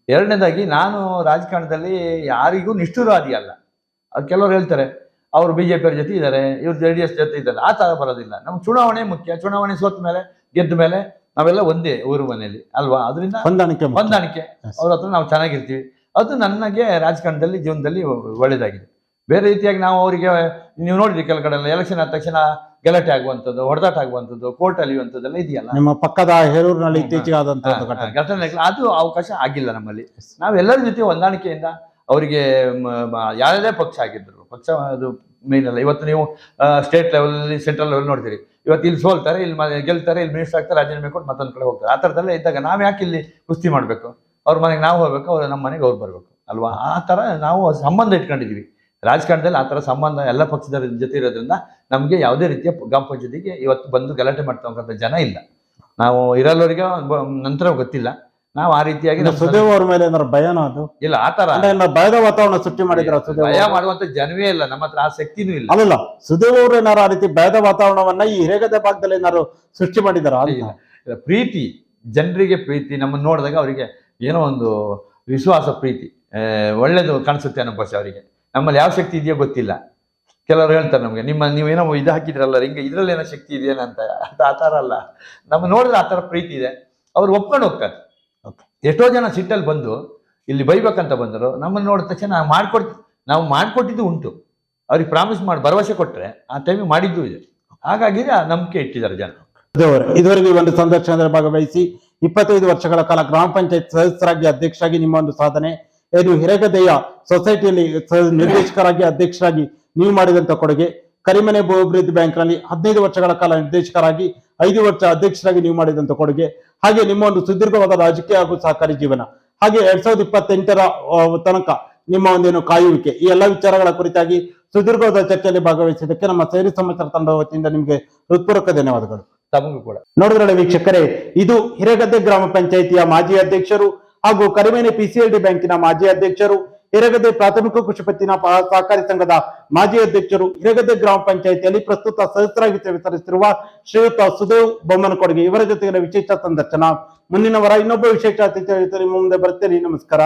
ಎರಡನೇದಾಗಿ ನಾನು ರಾಜಕಾರಣದಲ್ಲಿ ಯಾರಿಗೂ ನಿಷ್ಠುರವಾದಿ ಅಲ್ಲ. ಅದು ಕೆಲವರು ಹೇಳ್ತಾರೆ ಅವರು ಬಿಜೆಪಿಯವ್ರ ಜೊತೆ ಇದ್ದಾರೆ ಇವ್ರು ಜೆ ಡಿ ಎಸ್ ಜೊತೆ ಇದ್ದಾರೆ. ಆ ಥರ ಬರೋದಿಲ್ಲ. ನಮ್ಗೆ ಚುನಾವಣೆ ಮುಖ್ಯ. ಚುನಾವಣೆ ಸೋತ ಮೇಲೆ ಗೆದ್ದ ಮೇಲೆ ನಾವೆಲ್ಲ ಒಂದೇ ಊರು ಮನೆಯಲ್ಲಿ ಅಲ್ವಾ? ಅದರಿಂದ
ಹೊಂದಾಣಿಕೆ.
ಹೊಂದಾಣಿಕೆ. ಅವ್ರ ಹತ್ರ ನಾವು ಚೆನ್ನಾಗಿರ್ತೀವಿ. ಅದು ನನಗೆ ರಾಜಕಾರಣದಲ್ಲಿ ಜೀವನದಲ್ಲಿ ಒಳ್ಳೇದಾಗಿದೆ. ಬೇರೆ ರೀತಿಯಾಗಿ ನಾವು ಅವರಿಗೆ ನೀವು ನೋಡಿದ್ರಿ ಕೆಲ ಕಡೆ ಎಲೆಕ್ಷನ್ ಆದ ತಕ್ಷಣ ಗಲಾಟೆ ಆಗುವಂಥದ್ದು ಹೊಡೆದಾಟ ಆಗುವಂಥದ್ದು ಕೋರ್ಟ್ ಅಲಿಯುವಂಥದ್ದೆಲ್ಲ ಇದೆಯಲ್ಲ?
ನಿಮ್ಮ ಪಕ್ಕದ ಹೇರೂರಿನಲ್ಲಿ ಇತ್ತೀಚೆಗೆ ಆದಂತಹ ಘಟನೆ.
ಅದು ಅವಕಾಶ ಆಗಿಲ್ಲ ನಮ್ಮಲ್ಲಿ. ನಾವೆಲ್ಲರ ಜೊತೆ ಹೊಂದಾಣಿಕೆಯಿಂದ ಅವರಿಗೆ ಯಾವುದೇ ಪಕ್ಷ ಆಗಿದ್ರು ಪಕ್ಷ ಅದು ಮೇನ್ ಅಲ್ಲ. ಇವತ್ತು ನೀವು ಸ್ಟೇಟ್ ಲೆವೆಲ್ ಸೆಂಟ್ರಲ್ ಲೆವೆಲ್ ನೋಡ್ತೀರಿ. ಇವತ್ತು ಇಲ್ಲಿ ಸೋಲ್ತಾರೆ ಇಲ್ಲಿ ಗೆಲ್ತಾರೆ ಇಲ್ಲಿ ಮಿನಿಸ್ಟರ್ ಆಗ್ತಾರೆ ರಾಜೀನಾಮೆ ಕೊಟ್ಟು ಮತ್ತೊಂದು ಕಡೆ ಹೋಗ್ತಾರೆ. ಆ ಥರದಲ್ಲೇ ಇದ್ದಾಗ ನಾವು ಯಾಕೆ ಇಲ್ಲಿ ಕುಸ್ತಿ ಮಾಡಬೇಕು? ಅವ್ರ ಮನೆಗೆ ನಾವು ಹೋಗ್ಬೇಕು ಅವ್ರು ನಮ್ಮ ಮನೆಗೆ ಅವ್ರು ಬರಬೇಕು ಅಲ್ವಾ? ಆ ಥರ ನಾವು ಸಂಬಂಧ ಇಟ್ಕೊಂಡಿದೀವಿ. ರಾಜಕಾರಣದಲ್ಲಿ ಆ ಥರ ಸಂಬಂಧ ಎಲ್ಲ ಪಕ್ಷದ ಜೊತೆ ಇರೋದ್ರಿಂದ ನಮಗೆ ಯಾವುದೇ ರೀತಿಯ ಗ್ರಾಮ ಪಂಚಾಯತಿಗೆ ಇವತ್ತು ಬಂದು ಗಲಾಟೆ ಮಾಡ್ತಕ್ಕಂಥ ಜನ ಇಲ್ಲ. ನಾವು ಇರಲ್ಲವರಿಗೆ ನಂತರ ಗೊತ್ತಿಲ್ಲ. ನಾವು ಆ ರೀತಿಯಾಗಿ
ಸುದೇವ್ ಅವ್ರ ಮೇಲೆ ಭಯನೋ ಅದು?
ಇಲ್ಲ ಆ ತರ
ಭಯದ ವಾತಾವರಣ ಸೃಷ್ಟಿ ಮಾಡಿದ್ರ
ಭಯ? ಮಾಡುವಂತ ಜನವೇ ಇಲ್ಲ ನಮ್ಮ ಹತ್ರ ಆ ಶಕ್ತಿನೂ ಇಲ್ಲ.
ಅಲ್ಲ ಸುದೇವ್ ಅವರು ಏನಾರು ಆ ರೀತಿ ಭಯದ ವಾತಾವರಣವನ್ನ ಈ ಹೇಗದ ಭಾಗದಲ್ಲಿ ಏನಾದ್ರು ಸೃಷ್ಟಿ ಮಾಡಿದಾರ
ಇಲ್ಲ. ಪ್ರೀತಿ ಜನರಿಗೆ ಪ್ರೀತಿ ನಮ್ಮನ್ನ ನೋಡಿದಾಗ ಅವರಿಗೆ ಏನೋ ಒಂದು ವಿಶ್ವಾಸ ಪ್ರೀತಿ ಒಳ್ಳೇದು ಕಾಣಿಸುತ್ತೆ ಅನ್ನೋ ಭಾಷೆ ಅವರಿಗೆ. ನಮ್ಮಲ್ಲಿ ಯಾವ ಶಕ್ತಿ ಇದೆಯೋ ಗೊತ್ತಿಲ್ಲ. ಕೆಲವರು ಹೇಳ್ತಾರೆ ನಮಗೆ ನಿಮ್ಮ ನೀವೇನೋ ಇದು ಹಾಕಿದ್ರಲ್ಲ ಹಿಂಗೆ ಇದರಲ್ಲಿ ಏನೋ ಶಕ್ತಿ ಇದೆಯೇನಂತ ಅಂತ. ಆ ಥರ ಅಲ್ಲ. ನಮ್ಮ ನೋಡಿದ್ರೆ ಆ ಥರ ಪ್ರೀತಿ ಇದೆ. ಅವ್ರು ಒಪ್ಕೊಂಡು ಹೋಗ್ತಾರೆ. ಎಷ್ಟೋ ಜನ ಸಿಟ್ಟಲ್ಲಿ ಬಂದು ಇಲ್ಲಿ ಬೈಬೇಕಂತ ಬಂದರು ನಮ್ಮನ್ನು ನೋಡಿದ ತಕ್ಷಣ ನಾವು ಮಾಡ್ಕೊಡ್ ನಾವು ಮಾಡಿಕೊಟ್ಟಿದ್ದು ಉಂಟು. ಅವ್ರಿಗೆ ಪ್ರಾಮಿಸ್ ಮಾಡಿ ಭರವಸೆ ಕೊಟ್ಟರೆ ಆ ಟೈಮಿಗೆ ಮಾಡಿದ್ದು ಇದೆ. ಹಾಗಾಗಿ ಆ ನಂಬಿಕೆ ಇಟ್ಟಿದ್ದಾರೆ ಜನ.
ಇದುವರೆಗೂ ಒಂದು ಸಂದರ್ಶನದಲ್ಲಿ ಭಾಗವಹಿಸಿ ಇಪ್ಪತ್ತೈದು ವರ್ಷಗಳ ಕಾಲ ಗ್ರಾಮ ಪಂಚಾಯತ್ ಸದಸ್ಯರಾಗಿ ಅಧ್ಯಕ್ಷರಾಗಿ ನಿಮ್ಮ ಒಂದು ಸಾಧನೆ. ಏನು ಹಿರಗದೆಯ ಸೊಸೈಟಿಯಲ್ಲಿ ನಿರ್ದೇಶಕರಾಗಿ ಅಧ್ಯಕ್ಷರಾಗಿ ನೀವು ಮಾಡಿದಂತ ಕೊಡುಗೆ. ಕರಿಮನೆ ಭೂ ಅಭಿವೃದ್ಧಿ ಬ್ಯಾಂಕ್ನಲ್ಲಿ ಹದಿನೈದು ವರ್ಷಗಳ ಕಾಲ ನಿರ್ದೇಶಕರಾಗಿ ಐದು ವರ್ಷ ಅಧ್ಯಕ್ಷರಾಗಿ ನೀವು ಮಾಡಿದಂತ ಕೊಡುಗೆ. ಹಾಗೆ ನಿಮ್ಮ ಒಂದು ಸುದೀರ್ಘವಾದ ರಾಜಕೀಯ ಹಾಗೂ ಸಹಕಾರಿ ಜೀವನ. ಹಾಗೆ ಎರಡ್ ಸಾವಿರದ ಇಪ್ಪತ್ತೆಂಟರ ತನಕ ನಿಮ್ಮ ಒಂದೇನು ಕಾಯುವಿಕೆ. ಈ ಎಲ್ಲ ವಿಚಾರಗಳ ಕುರಿತಾಗಿ ಸುದೀರ್ಘವಾದ ಚರ್ಚೆಯಲ್ಲಿ ಭಾಗವಹಿಸಿದ್ದಕ್ಕೆ ನಮ್ಮ ಸೇರಿ ಸಮಾಚಾರ ತಂಡ ವತಿಯಿಂದ ನಿಮಗೆ ಹೃತ್ಪೂರ್ವಕ ಧನ್ಯವಾದಗಳು.
ತಮಗೂ ಕೂಡ.
ನೋಡಿದ್ರೆ ವೀಕ್ಷಕರೇ ಇದು ಹಿರೇಗದ್ದೆ ಗ್ರಾಮ ಪಂಚಾಯಿತಿಯ ಮಾಜಿ ಅಧ್ಯಕ್ಷರು ಹಾಗೂ ಕರಿಮೇನೆ ಪಿಸಿಎಲ್ಡಿ ಬ್ಯಾಂಕಿನ ಮಾಜಿ ಅಧ್ಯಕ್ಷರು ಹಿರಗದೆ ಪ್ರಾಥಮಿಕ ಕೃಷಿ ಪತ್ತಿನ ಸಹಕಾರಿ ಸಂಘದ ಮಾಜಿ ಅಧ್ಯಕ್ಷರು ಹಿರಗದೆ ಗ್ರಾಮ ಪಂಚಾಯಿತಿಯಲ್ಲಿ ಪ್ರಸ್ತುತ ಸದಸ್ಯರಾಗಿ ವಿತರಿಸಿರುವ ಶ್ರೀಯುತ ಸುದೇವ್ ಬೊಮ್ಮನಕೊಡುಗೆ ಇವರ ಜೊತೆಗಿನ ವಿಶೇಷ ಸಂದರ್ಶನ. ಮುಂದಿನ ವಾರ ಇನ್ನೊಬ್ಬ ವಿಶೇಷ ಅತಿಥಿ ಮುಂದೆ ಬರ್ತೇನೆ ನಮಸ್ಕಾರ.